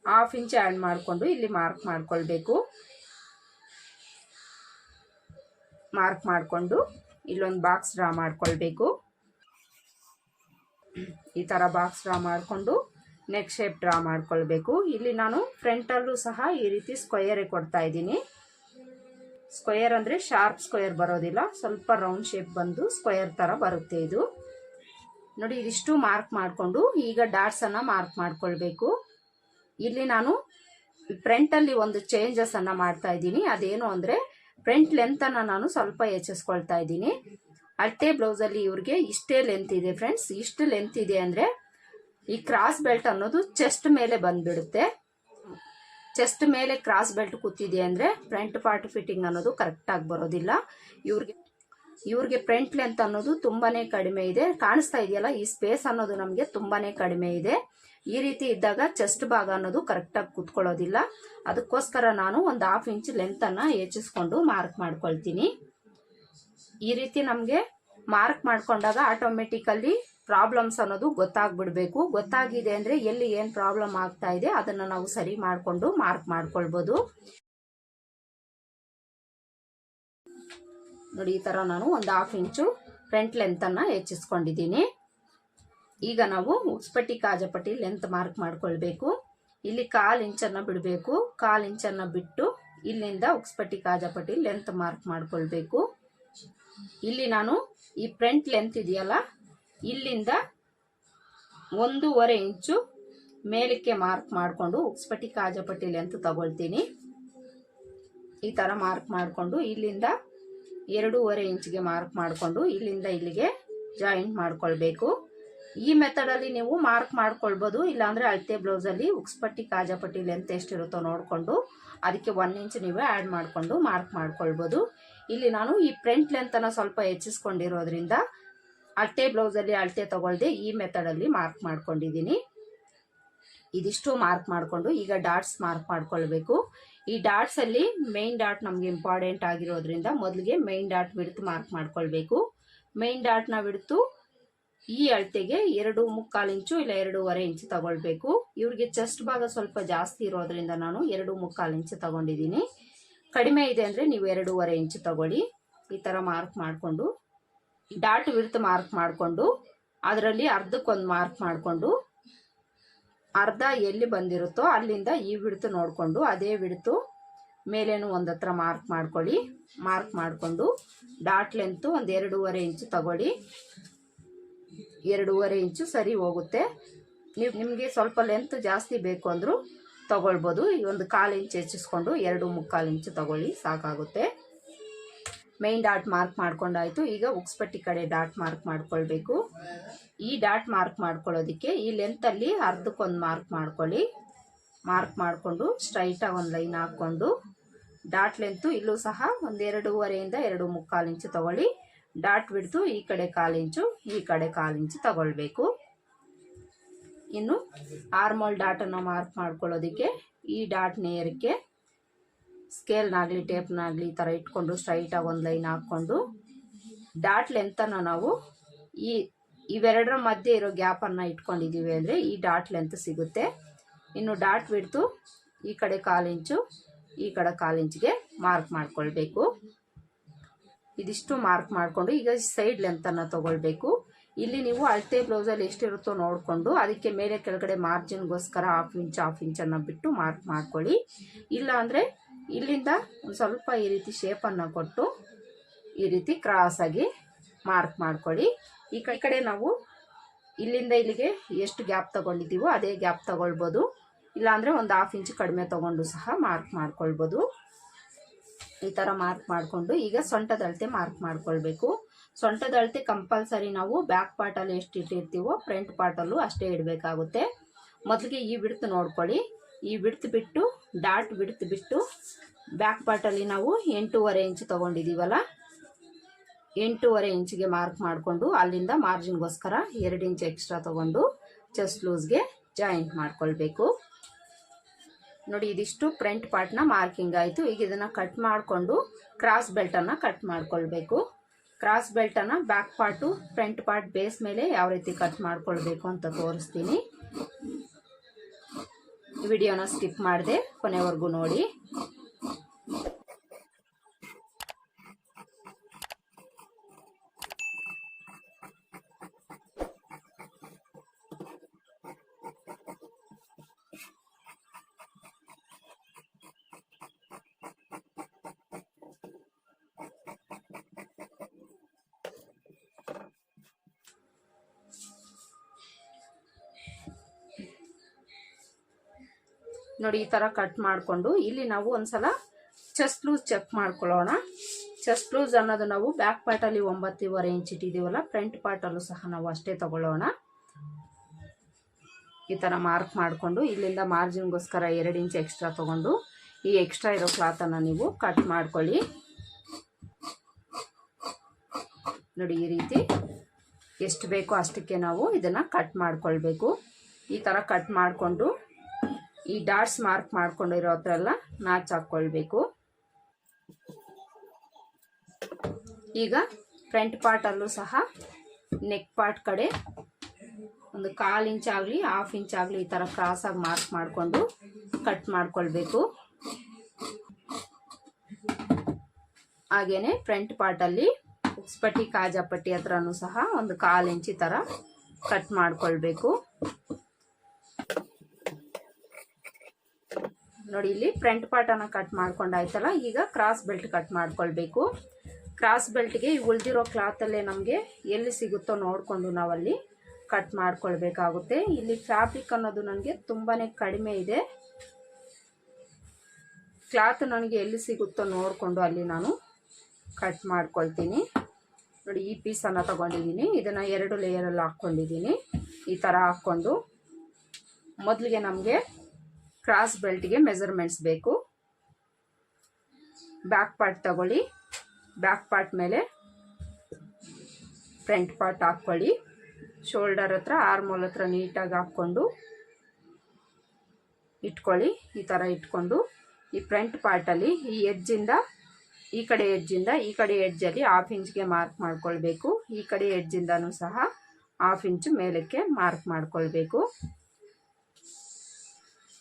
ಹಾಫ್ ಇಂಚ್ ಆ್ಯಡ್ ಮಾಡಿಕೊಂಡು ಇಲ್ಲಿ ಮಾರ್ಕ್ ಮಾಡ್ಕೊಳ್ಬೇಕು. ಮಾರ್ಕ್ ಮಾಡಿಕೊಂಡು ಇಲ್ಲೊಂದು ಬಾಕ್ಸ್ ಡ್ರಾ ಮಾಡ್ಕೊಳ್ಬೇಕು. ಈ ಥರ ಬಾಕ್ಸ್ ಡ್ರಾ ಮಾಡಿಕೊಂಡು ನೆಕ್ ಶೇಪ್ ಡ್ರಾ ಮಾಡ್ಕೊಳ್ಬೇಕು. ಇಲ್ಲಿ ನಾನು ಫ್ರಂಟಲ್ಲೂ ಸಹ ಈ ರೀತಿ ಸ್ಕ್ವಯರೇ ಕೊಡ್ತಾ ಇದ್ದೀನಿ. ಸ್ಕ್ವಯರ್ ಅಂದರೆ ಶಾರ್ಪ್ ಸ್ಕ್ವಯರ್ ಬರೋದಿಲ್ಲ. ಸ್ವಲ್ಪ ರೌಂಡ್ ಶೇಪ್ ಬಂದು ಸ್ಕ್ವಯರ್ ಥರ ಬರುತ್ತೆ ಇದು. ನೋಡಿ, ಇದಿಷ್ಟು ಮಾರ್ಕ್ ಮಾಡಿಕೊಂಡು ಈಗ ಡಾಟ್ಸನ್ನು ಮಾರ್ಕ್ ಮಾಡ್ಕೊಳ್ಬೇಕು. ಇಲ್ಲಿ ನಾನು ಫ್ರಂಟಲ್ಲಿ ಒಂದು ಚೇಂಜಸನ್ನು ಮಾಡ್ತಾ ಇದ್ದೀನಿ. ಅದೇನು ಅಂದರೆ ಫ್ರಂಟ್ ಲೆಂತನ್ನು ನಾನು ಸ್ವಲ್ಪ ಹೆಚ್ಚಿಸ್ಕೊಳ್ತಾ ಇದ್ದೀನಿ. ಅಟ್ಟೆ ಬ್ಲೌಸಲ್ಲಿ ಇವ್ರಿಗೆ ಇಷ್ಟೇ ಲೆಂತ್ ಇದೆ ಫ್ರೆಂಡ್ಸ್ ಇಷ್ಟು ಲೆಂತ್ ಇದೆ ಅಂದರೆ ಈ ಕ್ರಾಸ್ ಬೆಲ್ಟ್ ಅನ್ನೋದು ಚೆಸ್ಟ್ ಮೇಲೆ ಬಂದ್ಬಿಡುತ್ತೆ. ಚೆಸ್ಟ್ ಮೇಲೆ ಕ್ರಾಸ್ ಬೆಲ್ಟ್ ಕೂತಿದೆ ಅಂದರೆ ಫ್ರಂಟ್ ಪಾರ್ಟ್ ಫಿಟ್ಟಿಂಗ್ ಅನ್ನೋದು ಕರೆಕ್ಟಾಗಿ ಬರೋದಿಲ್ಲ. ಇವ್ರಿಗೆ ಇವ್ರಿಗೆ ಫ್ರಂಟ್ ಲೆಂತ್ ಅನ್ನೋದು ತುಂಬಾನೇ ಕಡಿಮೆ ಇದೆ. ಕಾಣಿಸ್ತಾ ಇದೆಯಲ್ಲ, ಈ ಸ್ಪೇಸ್ ಅನ್ನೋದು ನಮಗೆ ತುಂಬಾನೇ ಕಡಿಮೆ ಇದೆ. ಈ ರೀತಿ ಇದ್ದಾಗ ಚೆಸ್ಟ್ ಭಾಗ ಅನ್ನೋದು ಕರೆಕ್ಟಾಗಿ ಕೂತ್ಕೊಳ್ಳೋದಿಲ್ಲ. ಅದಕ್ಕೋಸ್ಕರ ನಾನು ಒಂದು ಹಾಫ್ ಇಂಚ್ ಲೆಂತನ್ನು ಹೆಚ್ಚಿಸ್ಕೊಂಡು ಮಾರ್ಕ್ ಮಾಡ್ಕೊಳ್ತೀನಿ. ಈ ರೀತಿ ನಮಗೆ ಮಾರ್ಕ್ ಮಾಡ್ಕೊಂಡಾಗ ಆಟೋಮೆಟಿಕಲ್ಲಿ ಪ್ರಾಬ್ಲಮ್ಸ್ ಅನ್ನೋದು ಗೊತ್ತಾಗ್ಬಿಡ್ಬೇಕು. ಗೊತ್ತಾಗಿದೆ ಅಂದರೆ ಎಲ್ಲಿ ಏನು ಪ್ರಾಬ್ಲಮ್ ಆಗ್ತಾ ಇದೆ ಅದನ್ನು ನಾವು ಸರಿ ಮಾಡಿಕೊಂಡು ಮಾರ್ಕ್ ಮಾಡ್ಕೊಳ್ಬೋದು. ನೋಡಿ, ಈ ಥರ ನಾನು ಒಂದು ಹಾಫ್ ಇಂಚು ಫ್ರಂಟ್ ಲೆಂತನ್ನು ಹೆಚ್ಚಿಸ್ಕೊಂಡಿದ್ದೀನಿ. ಈಗ ನಾವು ಉಸ್ಪಟ್ಟಿ ಕಾಜಪಟ್ಟಿ ಲೆಂತ್ ಮಾರ್ಕ್ ಮಾಡ್ಕೊಳ್ಬೇಕು. ಇಲ್ಲಿ ಕಾಲು ಇಂಚನ್ನು ಬಿಡಬೇಕು. ಕಾಲು ಇಂಚನ್ನು ಬಿಟ್ಟು ಇಲ್ಲಿಂದ ಉಕ್ಸ್ಪಟ್ಟಿ ಕಾಜಪಟ್ಟಿ ಲೆಂತ್ ಮಾರ್ಕ್ ಮಾಡ್ಕೊಳ್ಬೇಕು. ಇಲ್ಲಿ ನಾನು ಈ ಫ್ರಂಟ್ ಲೆಂತ್ ಇದೆಯಲ್ಲ ಇಲ್ಲಿಂದ ಒಂದೂವರೆ ಇಂಚು ಮೇಲಕ್ಕೆ ಮಾರ್ಕ್ ಮಾಡಿಕೊಂಡು ಉಕ್ಸ್ಪಟ್ಟಿ ಕಾಜಪಟ್ಟಿಲಿ ಅಂತ ತಗೊಳ್ತೀನಿ. ಈ ಥರ ಮಾರ್ಕ್ ಮಾಡಿಕೊಂಡು ಇಲ್ಲಿಂದ ಎರಡೂವರೆ ಇಂಚ್ಗೆ ಮಾರ್ಕ್ ಮಾಡಿಕೊಂಡು ಇಲ್ಲಿಂದ ಇಲ್ಲಿಗೆ ಜಾಯಿಂಟ್ ಮಾಡ್ಕೊಳ್ಬೇಕು. ಈ ಮೆಥಡಲ್ಲಿ ನೀವು ಮಾರ್ಕ್ ಮಾಡ್ಕೊಳ್ಬೋದು, ಇಲ್ಲಾಂದರೆ ಅಳತೆ ಬ್ಲೌಸಲ್ಲಿ ಉಕ್ಸ್ಪಟ್ಟಿ ಕಾಜಪಟ್ಟಿಲಿ ಲೆಂತ್ ಎಷ್ಟಿರುತ್ತೋ ನೋಡಿಕೊಂಡು ಅದಕ್ಕೆ ಒನ್ ಇಂಚ್ ನೀವೇ ಆ್ಯಡ್ ಮಾಡಿಕೊಂಡು ಮಾರ್ಕ್ ಮಾಡ್ಕೊಳ್ಬೋದು. ಇಲ್ಲಿ ನಾನು ಈ ಪ್ರಿಂಟ್ ಲೆಂತನ್ನು ಸ್ವಲ್ಪ ಹೆಚ್ಚಿಸ್ಕೊಂಡಿರೋದ್ರಿಂದ ಅಳತೆ ಬ್ಲೌಸಲ್ಲಿ ಅಳತೆ ತಗೊಳ್ದೆ ಈ ಮೆಥಡಲ್ಲಿ ಮಾರ್ಕ್ ಮಾಡ್ಕೊಂಡಿದ್ದೀನಿ. ಇದಿಷ್ಟು ಮಾರ್ಕ್ ಮಾಡಿಕೊಂಡು ಈಗ ಡಾಟ್ಸ್ ಮಾರ್ಕ್ ಮಾಡ್ಕೊಳ್ಬೇಕು. ಈ ಡಾಟ್ಸಲ್ಲಿ ಮೈನ್ ಡಾಟ್ ನಮಗೆ ಇಂಪಾರ್ಟೆಂಟ್ ಆಗಿರೋದ್ರಿಂದ ಮೊದಲಿಗೆ ಮೈನ್ ಡಾಟ್ ಬಿಡ್ತು ಮಾರ್ಕ್ ಮಾಡ್ಕೊಳ್ಬೇಕು. ಮೈನ್ ಡಾಟ್ನ ಬಿಡ್ತು ಈ ಅಳತೆಗೆ ಎರಡು ಮುಕ್ಕಾಲು ಇಂಚು ಇಲ್ಲ ಎರಡೂವರೆ ಇಂಚು ತಗೊಳ್ಬೇಕು. ಇವ್ರಿಗೆ ಚೆಸ್ಟ್ ಭಾಗ ಸ್ವಲ್ಪ ಜಾಸ್ತಿ ಇರೋದ್ರಿಂದ ನಾನು ಎರಡು ಮುಕ್ಕಾಲು ಇಂಚು ತಗೊಂಡಿದ್ದೀನಿ. ಕಡಿಮೆ ಇದೆ ಅಂದರೆ ನೀವು ಎರಡೂವರೆ ಇಂಚು ತಗೊಳ್ಳಿ. ಈ ಥರ ಮಾರ್ಕ್ ಮಾಡಿಕೊಂಡು ಡಾಟ್ ವಿಡ್ತ್ ಮಾರ್ಕ್ ಮಾಡಿಕೊಂಡು, ಅದರಲ್ಲಿ ಅರ್ಧಕ್ಕೊಂದು ಮಾರ್ಕ್ ಮಾಡಿಕೊಂಡು, ಅರ್ಧ ಎಲ್ಲಿ ಬಂದಿರುತ್ತೋ ಅಲ್ಲಿಂದ ಈ ಬಿಡ್ತು ನೋಡಿಕೊಂಡು, ಅದೇ ಬಿಡ್ತು ಮೇಲೇನು ಒಂದು ಹತ್ರ ಮಾರ್ಕ್ ಮಾಡ್ಕೊಳ್ಳಿ. ಮಾರ್ಕ್ ಮಾಡಿಕೊಂಡು, ಡಾಟ್ ಲೆಂತು ಒಂದು ಎರಡೂವರೆ ಇಂಚು ತಗೊಳ್ಳಿ. ಎರಡೂವರೆ ಇಂಚು ಸರಿ ಹೋಗುತ್ತೆ. ನೀವು ನಿಮಗೆ ಸ್ವಲ್ಪ ಲೆಂತ್ ಜಾಸ್ತಿ ಬೇಕು ಅಂದರೂ ತಗೊಳ್ಬೋದು. ಈ ಒಂದು ಕಾಲು ಇಂಚು ಹೆಚ್ಚಿಸ್ಕೊಂಡು ಎರಡು ಮುಕ್ಕಾಲು ಇಂಚು ತಗೊಳ್ಳಿ, ಸಾಕಾಗುತ್ತೆ. ಮೈನ್ ಡಾಟ್ ಮಾರ್ಕ್ ಮಾಡ್ಕೊಂಡಾಯ್ತು. ಈಗ ಉಕ್ಸ್ಪಟ್ಟಿ ಕಡೆ ಡಾಟ್ ಮಾರ್ಕ್ ಮಾಡ್ಕೊಳ್ಬೇಕು. ಈ ಡಾಟ್ ಮಾರ್ಕ್ ಮಾಡ್ಕೊಳ್ಳೋದಕ್ಕೆ ಈ ಲೆಂತಲ್ಲಿ ಅರ್ಧಕ್ಕೊಂದು ಮಾರ್ಕ್ ಮಾಡ್ಕೊಳ್ಳಿ. ಮಾರ್ಕ್ ಮಾಡಿಕೊಂಡು ಸ್ಟ್ರೈಟಾಗಿ ಒಂದು ಲೈನ್ ಹಾಕ್ಕೊಂಡು ಡಾಟ್ ಲೆಂತು ಇಲ್ಲೂ ಸಹ ಒಂದು ಎರಡೂವರೆಯಿಂದ ಎರಡು ಮುಕ್ಕಾಲು ಇಂಚು ತಗೊಳ್ಳಿ. ಡಾಟ್ ಬಿಡ್ತು ಈ ಕಡೆ ಕಾಲು ಇಂಚು, ಈ ಕಡೆ ಕಾಲು ಇಂಚು ತಗೊಳ್ಬೇಕು. ಇನ್ನು ಆರ್ಮೋಲ್ ಡಾಟನ್ನು ಮಾರ್ಕ್ ಮಾಡ್ಕೊಳ್ಳೋದಕ್ಕೆ ಈ ಡಾಟ್ ನೇರಕ್ಕೆ ಸ್ಕೇಲ್ನಾಗಲಿ, ಟೇಪ್ನಾಗಲಿ ಈ ಥರ ಇಟ್ಕೊಂಡು ಸ್ಟ್ರೈಟಾಗಿ ಒಂದು ಲೈನ್ ಹಾಕ್ಕೊಂಡು ಡಾಟ್ ಲೆಂತನ್ನು ನಾವು ಈ ಇವೆರಡರ ಮಧ್ಯೆ ಇರೋ ಗ್ಯಾಪನ್ನು ಇಟ್ಕೊಂಡಿದ್ದೀವಿ ಅಂದರೆ ಈ ಡಾಟ್ ಲೆಂತ್ ಸಿಗುತ್ತೆ. ಇನ್ನು ಡಾಟ್ ಬಿಡ್ತು ಈ ಕಡೆ ಕಾಲಿಂಚು ಈ ಕಡೆ ಕಾಲು ಇಂಚಿಗೆ ಮಾರ್ಕ್ ಮಾಡ್ಕೊಳ್ಬೇಕು. ಇದಿಷ್ಟು ಮಾರ್ಕ್ ಮಾಡಿಕೊಂಡು ಈಗ ಸೈಡ್ ಲೆಂತನ್ನು ತೊಗೊಳ್ಬೇಕು. ಇಲ್ಲಿ ನೀವು ಅಳತೆ ಬ್ಲೌಸಲ್ಲಿ ಎಷ್ಟಿರುತ್ತೋ ನೋಡಿಕೊಂಡು ಅದಕ್ಕೆ ಮೇಲೆ ಕೆಳಗಡೆ ಮಾರ್ಜಿನ್ಗೋಸ್ಕರ ಹಾಫ್ ಇಂಚ್ ಹಾಫ್ ಇಂಚನ್ನು ಬಿಟ್ಟು ಮಾರ್ಕ್ ಮಾಡ್ಕೊಳ್ಳಿ. ಇಲ್ಲ ಅಂದರೆ ಇಲ್ಲಿಂದ ಒಂದು ಸ್ವಲ್ಪ ಈ ರೀತಿ ಶೇಪನ್ನು ಕೊಟ್ಟು ಈ ರೀತಿ ಕ್ರಾಸಾಗಿ ಮಾರ್ಕ್ ಮಾಡ್ಕೊಳ್ಳಿ. ಈ ಕಡೆ ನಾವು ಇಲ್ಲಿಂದ ಇಲ್ಲಿಗೆ ಎಷ್ಟು ಗ್ಯಾಪ್ ತಗೊಂಡಿದ್ದೀವೋ ಅದೇ ಗ್ಯಾಪ್ ತಗೊಳ್ಬೋದು. ಇಲ್ಲಾಂದರೆ ಒಂದು ಹಾಫ್ ಇಂಚ್ ಕಡಿಮೆ ತಗೊಂಡು ಸಹ ಮಾರ್ಕ್ ಮಾಡ್ಕೊಳ್ಬೋದು. ಈ ಥರ ಮಾರ್ಕ್ ಮಾಡಿಕೊಂಡು ಈಗ ಸೊಂಟದ ಅಳತೆ ಮಾರ್ಕ್ ಮಾಡ್ಕೊಳ್ಬೇಕು. ಸೊಂಟದ ಅಳತೆ ಕಂಪಲ್ಸರಿ ನಾವು ಬ್ಯಾಕ್ ಪಾರ್ಟಲ್ಲಿ ಎಷ್ಟು ಇಟ್ಟಿರ್ತೀವೋ ಫ್ರಂಟ್ ಪಾರ್ಟಲ್ಲೂ ಅಷ್ಟೇ ಇಡಬೇಕಾಗುತ್ತೆ. ಮೊದಲಿಗೆ ಈ ಬಿಡ್ತು ನೋಡ್ಕೊಳ್ಳಿ. ಈ ಬಿಡ್ತು ಬಿಟ್ಟು ಡಾಟ್ ಬಿಡ್ತು ಬಿಟ್ಟು ಬ್ಯಾಕ್ ಪಾರ್ಟಲ್ಲಿ ನಾವು ಎಂಟೂವರೆ ಇಂಚ್ ತೊಗೊಂಡಿದ್ದೀವಲ್ಲ ಎಂಟೂವರೆ ಇಂಚಿಗೆ ಮಾರ್ಕ್ ಮಾಡಿಕೊಂಡು ಅಲ್ಲಿಂದ ಮಾರ್ಜಿನ್ಗೋಸ್ಕರ ಎರಡು ಇಂಚ್ ಎಕ್ಸ್ಟ್ರಾ ತೊಗೊಂಡು ಚೆಸ್ಟ್ ಲೂಸ್ಗೆ ಜಾಯಿಂಟ್ ಮಾಡ್ಕೊಳ್ಬೇಕು. ನೋಡಿ, ಇದಿಷ್ಟು ಫ್ರಂಟ್ ಪಾರ್ಟ್ನ ಮಾರ್ಕಿಂಗ್ ಆಯಿತು. ಈಗ ಇದನ್ನು ಕಟ್ ಮಾಡಿಕೊಂಡು ಕ್ರಾಸ್ ಬೆಲ್ಟನ್ನು ಕಟ್ ಮಾಡ್ಕೊಳ್ಬೇಕು. Cross ಬೆಲ್ಟನ್ನು back part front part base ಮೇಲೆ ಯಾವ ರೀತಿ ಕಟ್ ಮಾಡ್ಕೊಳ್ಬೇಕು ಅಂತ ತೋರಿಸ್ತೀನಿ. ವಿಡಿಯೋನ ಸ್ಕಿಪ್ ಮಾಡಿದೆ ಕೊನೆವರೆಗೂ ನೋಡಿ. ನೋಡಿ, ಈ ಥರ ಕಟ್ ಮಾಡಿಕೊಂಡು ಇಲ್ಲಿ ನಾವು ಒಂದ್ಸಲ ಚೆಸ್ಟ್ ಲೂಸ್ ಚೆಕ್ ಮಾಡ್ಕೊಳ್ಳೋಣ. ಚೆಸ್ಟ್ ಲೂಸ್ ಅನ್ನೋದು ನಾವು ಬ್ಯಾಕ್ ಪಾರ್ಟಲ್ಲಿ ಒಂಬತ್ತೂವರೆ ಇಂಚ್ ಇಟ್ಟಿದ್ದೀವಲ್ಲ ಫ್ರಂಟ್ ಪಾರ್ಟಲ್ಲೂ ಸಹ ನಾವು ಅಷ್ಟೇ ತಗೊಳ್ಳೋಣ. ಈ ಥರ ಮಾರ್ಕ್ ಮಾಡಿಕೊಂಡು ಇಲ್ಲಿಂದ ಮಾರ್ಜಿನ್ಗೋಸ್ಕರ ಎರಡು ಇಂಚ್ ಎಕ್ಸ್ಟ್ರಾ ತೊಗೊಂಡು ಈ ಎಕ್ಸ್ಟ್ರಾ ಇರೋ ಕ್ಲಾತನ್ನು ನೀವು ಕಟ್ ಮಾಡ್ಕೊಳ್ಳಿ. ನೋಡಿ, ಈ ರೀತಿ ಎಷ್ಟು ಬೇಕೋ ಅಷ್ಟಕ್ಕೆ ನಾವು ಇದನ್ನು ಕಟ್ ಮಾಡ್ಕೊಳ್ಬೇಕು. ಈ ಥರ ಕಟ್ ಮಾಡಿಕೊಂಡು ಈ ಡಾಟ್ಸ್ ಮಾರ್ಕ್ ಮಾಡ್ಕೊಂಡಿರೋ ಹತ್ರ ಎಲ್ಲ ನಾಚ್ ಹಾಕ್ಕೊಳ್ಬೇಕು. ಈಗ ಫ್ರಂಟ್ ಪಾರ್ಟಲ್ಲೂ ಸಹ ನೆಕ್ ಪಾರ್ಟ್ ಕಡೆ ಒಂದು ಕಾಲು ಇಂಚ್ ಆಗಲಿ, ಹಾಫ್ ಇಂಚ್ ಆಗಲಿ ಈ ಥರ ಕ್ರಾಸಾಗಿ ಮಾರ್ಕ್ ಮಾಡಿಕೊಂಡು ಕಟ್ ಮಾಡ್ಕೊಳ್ಬೇಕು. ಹಾಗೇನೆ ಫ್ರಂಟ್ ಪಾರ್ಟಲ್ಲಿ ಉಕ್ಸ್ಪಟ್ಟಿ ಕಾಜಾಪಟ್ಟಿ ಹತ್ರನೂ ಸಹ ಒಂದು ಕಾಲು ಇಂಚಿ ಥರ ಕಟ್ ಮಾಡ್ಕೊಳ್ಬೇಕು. ನೋಡಿ, ಇಲ್ಲಿ ಫ್ರಂಟ್ ಪಾರ್ಟನ್ನು ಕಟ್ ಮಾಡ್ಕೊಂಡಾಯ್ತಲ್ಲ, ಈಗ ಕ್ರಾಸ್ ಬೆಲ್ಟ್ ಕಟ್ ಮಾಡ್ಕೊಳ್ಬೇಕು. ಕ್ರಾಸ್ ಬೆಲ್ಟ್ಗೆ ಈ ಉಳಿದಿರೋ ಕ್ಲಾತಲ್ಲೇ ನಮಗೆ ಎಲ್ಲಿ ಸಿಗುತ್ತೋ ನೋಡಿಕೊಂಡು ನಾವಲ್ಲಿ ಕಟ್ ಮಾಡ್ಕೊಳ್ಬೇಕಾಗುತ್ತೆ. ಇಲ್ಲಿ ಫ್ಯಾಬ್ರಿಕ್ ಅನ್ನೋದು ನನಗೆ ತುಂಬಾ ಕಡಿಮೆ ಇದೆ. ಕ್ಲಾತ್ ನನಗೆ ಎಲ್ಲಿ ಸಿಗುತ್ತೋ ನೋಡಿಕೊಂಡು ಅಲ್ಲಿ ನಾನು ಕಟ್ ಮಾಡ್ಕೊಳ್ತೀನಿ. ನೋಡಿ, ಈ ಪೀಸನ್ನು ತಗೊಂಡಿದ್ದೀನಿ. ಇದನ್ನು ಎರಡು ಲೇಯರಲ್ಲಿ ಹಾಕ್ಕೊಂಡಿದ್ದೀನಿ. ಈ ಥರ ಹಾಕ್ಕೊಂಡು ಮೊದಲಿಗೆ ನಮಗೆ ಕ್ರಾಸ್ ಬೆಲ್ಟ್ಗೆ ಮೆಜರ್ಮೆಂಟ್ಸ್ ಬೇಕು. ಬ್ಯಾಕ್ ಪಾರ್ಟ್ ತಗೊಳ್ಳಿ. ಬ್ಯಾಕ್ ಪಾರ್ಟ್ ಮೇಲೆ ಫ್ರಂಟ್ ಪಾರ್ಟ್ ಹಾಕ್ಕೊಳ್ಳಿ. ಶೋಲ್ಡರ್ ಹತ್ರ ಆರ್ಮೋಲ್ ಹತ್ರ ನೀಟಾಗಿ ಹಾಕ್ಕೊಂಡು ಇಟ್ಕೊಳ್ಳಿ. ಈ ಥರ ಇಟ್ಕೊಂಡು ಈ ಫ್ರಂಟ್ ಪಾರ್ಟಲ್ಲಿ ಈ ಎಡ್ಜಿಂದ ಈ ಕಡೆ ಎಡ್ಜಿಂದ ಈ ಕಡೆ ಎಡ್ಜಲ್ಲಿ ಹಾಫ್ ಇಂಚ್ಗೆ ಮಾರ್ಕ್ ಮಾಡ್ಕೊಳ್ಬೇಕು. ಈ ಕಡೆ ಎಡ್ಜಿಂದನೂ ಸಹ ಹಾಫ್ ಇಂಚು ಮೇಲಕ್ಕೆ ಮಾರ್ಕ್ ಮಾಡ್ಕೊಳ್ಬೇಕು.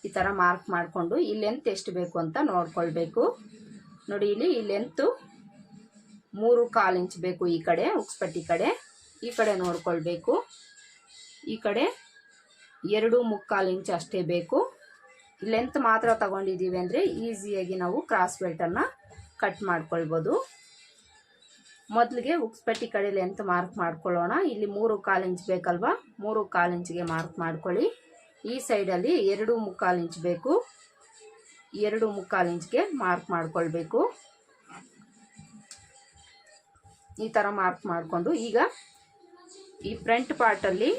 ಈ ಥರ ಮಾರ್ಕ್ ಮಾಡಿಕೊಂಡು ಈ ಲೆಂತ್ ಎಷ್ಟು ಬೇಕು ಅಂತ ನೋಡ್ಕೊಳ್ಬೇಕು. ನೋಡಿ ಇಲ್ಲಿ ಈ ಲೆಂತು ಮೂರು ಕಾಲು ಇಂಚ್ ಬೇಕು ಈ ಕಡೆ, ಉಕ್ಸ್ಪಟ್ಟಿ ಕಡೆ. ಈ ಕಡೆ ನೋಡ್ಕೊಳ್ಬೇಕು. ಈ ಕಡೆ ಎರಡು ಮುಕ್ಕಾಲು ಇಂಚ್ ಅಷ್ಟೇ ಬೇಕು. ಲೆಂತ್ ಮಾತ್ರ ತಗೊಂಡಿದ್ದೀವಿ ಅಂದರೆ ಈಸಿಯಾಗಿ ನಾವು ಕ್ರಾಸ್ ಬೆಲ್ಟನ್ನು ಕಟ್ ಮಾಡ್ಕೊಳ್ಬೋದು. ಮೊದಲಿಗೆ ಉಕ್ಸ್ಪಟ್ಟಿ ಕಡೆ ಲೆಂತ್ ಮಾರ್ಕ್ ಮಾಡ್ಕೊಳ್ಳೋಣ. ಇಲ್ಲಿ ಮೂರು ಕಾಲು ಇಂಚ್ ಬೇಕಲ್ವಾ? ಮೂರು ಕಾಲು ಇಂಚ್ಗೆ ಮಾರ್ಕ್ ಮಾಡ್ಕೊಳ್ಳಿ. ಈ ಸೈಡಲ್ಲಿ ಎರಡು ಮುಕ್ಕಾಲು ಇಂಚ್ ಬೇಕು. ಎರಡು ಮುಕ್ಕಾಲು ಇಂಚ್ಗೆ ಮಾರ್ಕ್ ಮಾಡಿಕೊಳ್ಬೇಕು. ಈ ಥರ ಮಾರ್ಕ್ ಮಾಡಿಕೊಂಡು ಈಗ ಈ ಫ್ರಂಟ್ ಪಾರ್ಟಲ್ಲಿ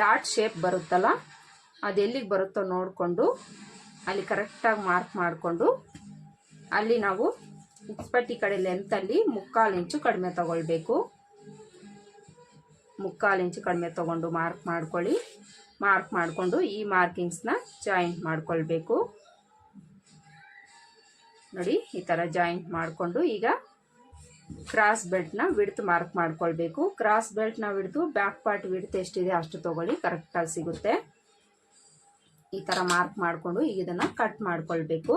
ಡಾಟ್ ಶೇಪ್ ಬರುತ್ತಲ್ಲ ಅದೆಲ್ಲಿಗೆ ಬರುತ್ತೋ ನೋಡಿಕೊಂಡು ಅಲ್ಲಿ ಕರೆಕ್ಟಾಗಿ ಮಾರ್ಕ್ ಮಾಡಿಕೊಂಡು ಅಲ್ಲಿ ನಾವು ಉಕ್ಸ್ಪಟ್ಟಿ ಕಡೆ ಲೆಂತಲ್ಲಿ ಮುಕ್ಕಾಲು ಇಂಚು ಕಡಿಮೆ ತಗೊಳ್ಬೇಕು. ಮುಕ್ಕಾಲು ಇಂಚು ಕಡಿಮೆ ತಗೊಂಡು ಮಾರ್ಕ್ ಮಾಡ್ಕೊಳ್ಳಿ. ಮಾರ್ಕ್ ಮಾಡಿಕೊಂಡು ಈ ಮಾರ್ಕಿಂಗ್ಸ್ನ ಜಾಯಿಂಟ್ ಮಾಡಿಕೊಳ್ಬೇಕು. ನೋಡಿ, ಈ ಥರ ಜಾಯಿಂಟ್ ಮಾಡಿಕೊಂಡು ಈಗ ಕ್ರಾಸ್ ಬೆಲ್ಟ್ನ ವಿಡ್ತ್ ಮಾರ್ಕ್ ಮಾಡ್ಕೊಳ್ಬೇಕು. ಕ್ರಾಸ್ ಬೆಲ್ಟ್ನ ವಿಡ್ತು ಬ್ಯಾಕ್ ಪಾರ್ಟ್ ವಿಡ್ತ್ ಎಷ್ಟಿದೆ ಅಷ್ಟು ತೊಗೊಳ್ಳಿ ಕರೆಕ್ಟಾಗಿ ಸಿಗುತ್ತೆ. ಈ ಥರ ಮಾರ್ಕ್ ಮಾಡಿಕೊಂಡು ಈಗ ಇದನ್ನು ಕಟ್ ಮಾಡಿಕೊಳ್ಬೇಕು.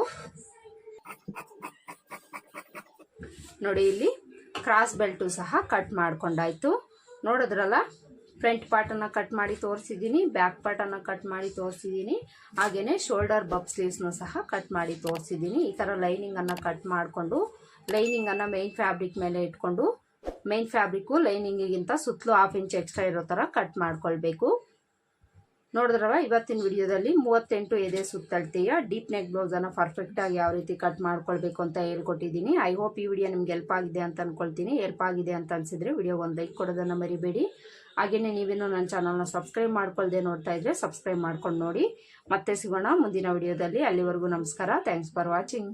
ನೋಡಿ, ಇಲ್ಲಿ ಕ್ರಾಸ್ ಬೆಲ್ಟು ಸಹ ಕಟ್ ಮಾಡ್ಕೊಂಡಾಯ್ತು. ನೋಡಿದ್ರಲ್ಲ ಫ್ರಂಟ್ ಪಾರ್ಟನ್ನು ಕಟ್ ಮಾಡಿ ತೋರಿಸಿದ್ದೀನಿ, ಬ್ಯಾಕ್ ಪಾರ್ಟನ್ನು ಕಟ್ ಮಾಡಿ ತೋರಿಸಿದ್ದೀನಿ. ಹಾಗೆಯೇ ಶೋಲ್ಡರ್ ಬಬ್ ಸ್ಲೀವ್ಸ್ನು ಸಹ ಕಟ್ ಮಾಡಿ ತೋರಿಸಿದ್ದೀನಿ. ಈ ಥರ ಲೈನಿಂಗನ್ನು ಕಟ್ ಮಾಡಿಕೊಂಡು ಲೈನಿಂಗನ್ನು ಮೈನ್ ಫ್ಯಾಬ್ರಿಕ್ ಮೇಲೆ ಇಟ್ಕೊಂಡು ಮೈನ್ ಫ್ಯಾಬ್ರಿಕ್ಕು ಲೈನಿಂಗಿಗಿಂತ ಸುತ್ತಲೂ ಹಾಫ್ ಇಂಚ್ ಎಕ್ಸ್ಟ್ರಾ ಇರೋ ಥರ ಕಟ್ ಮಾಡ್ಕೊಳ್ಬೇಕು. ನೋಡಿದ್ರಲ್ಲ ಇವತ್ತಿನ ವಿಡಿಯೋದಲ್ಲಿ ಮೂವತ್ತೆಂಟು ಎದೆ ಸುತ್ತಳ್ತೀಯ ಡೀಪ್ ನೆಕ್ ಬ್ಲೌಸನ್ನು ಪರ್ಫೆಕ್ಟಾಗಿ ಯಾವ ರೀತಿ ಕಟ್ ಮಾಡ್ಕೊಳ್ಬೇಕು ಅಂತ ಹೇಳ್ಕೊಟ್ಟಿದ್ದೀನಿ. ಐ ಹೋಪ್ ಈ ವಿಡಿಯೋ ನಿಮ್ಗೆ ಹೆಲ್ಪ್ ಆಗಿದೆ ಅಂತ ಅಂದ್ಕೊಳ್ತೀನಿ ಹೆಲ್ಪ್ ಆಗಿದೆ ಅಂತ ಅನಿಸಿದ್ರೆ ವಿಡಿಯೋ ಒಂದು ಲೈಕ್ ಕೊಡೋದನ್ನು ಮರಿಬೇಡಿ. ಹಾಗೆಯೇ ನೀವೇನು ನನ್ನ ಚಾನಲ್ನ ಸಬ್ಸ್ಕ್ರೈಬ್ ಮಾಡ್ಕೊಳ್ದೆ ನೋಡ್ತಾ ಇದ್ರೆ ಸಬ್ಸ್ಕ್ರೈಬ್ ಮಾಡ್ಕೊಂಡು ನೋಡಿ. ಮತ್ತೆ ಸಿಗೋಣ ಮುಂದಿನ ವಿಡಿಯೋದಲ್ಲಿ. ಅಲ್ಲಿವರೆಗೂ ನಮಸ್ಕಾರ. Thanks for watching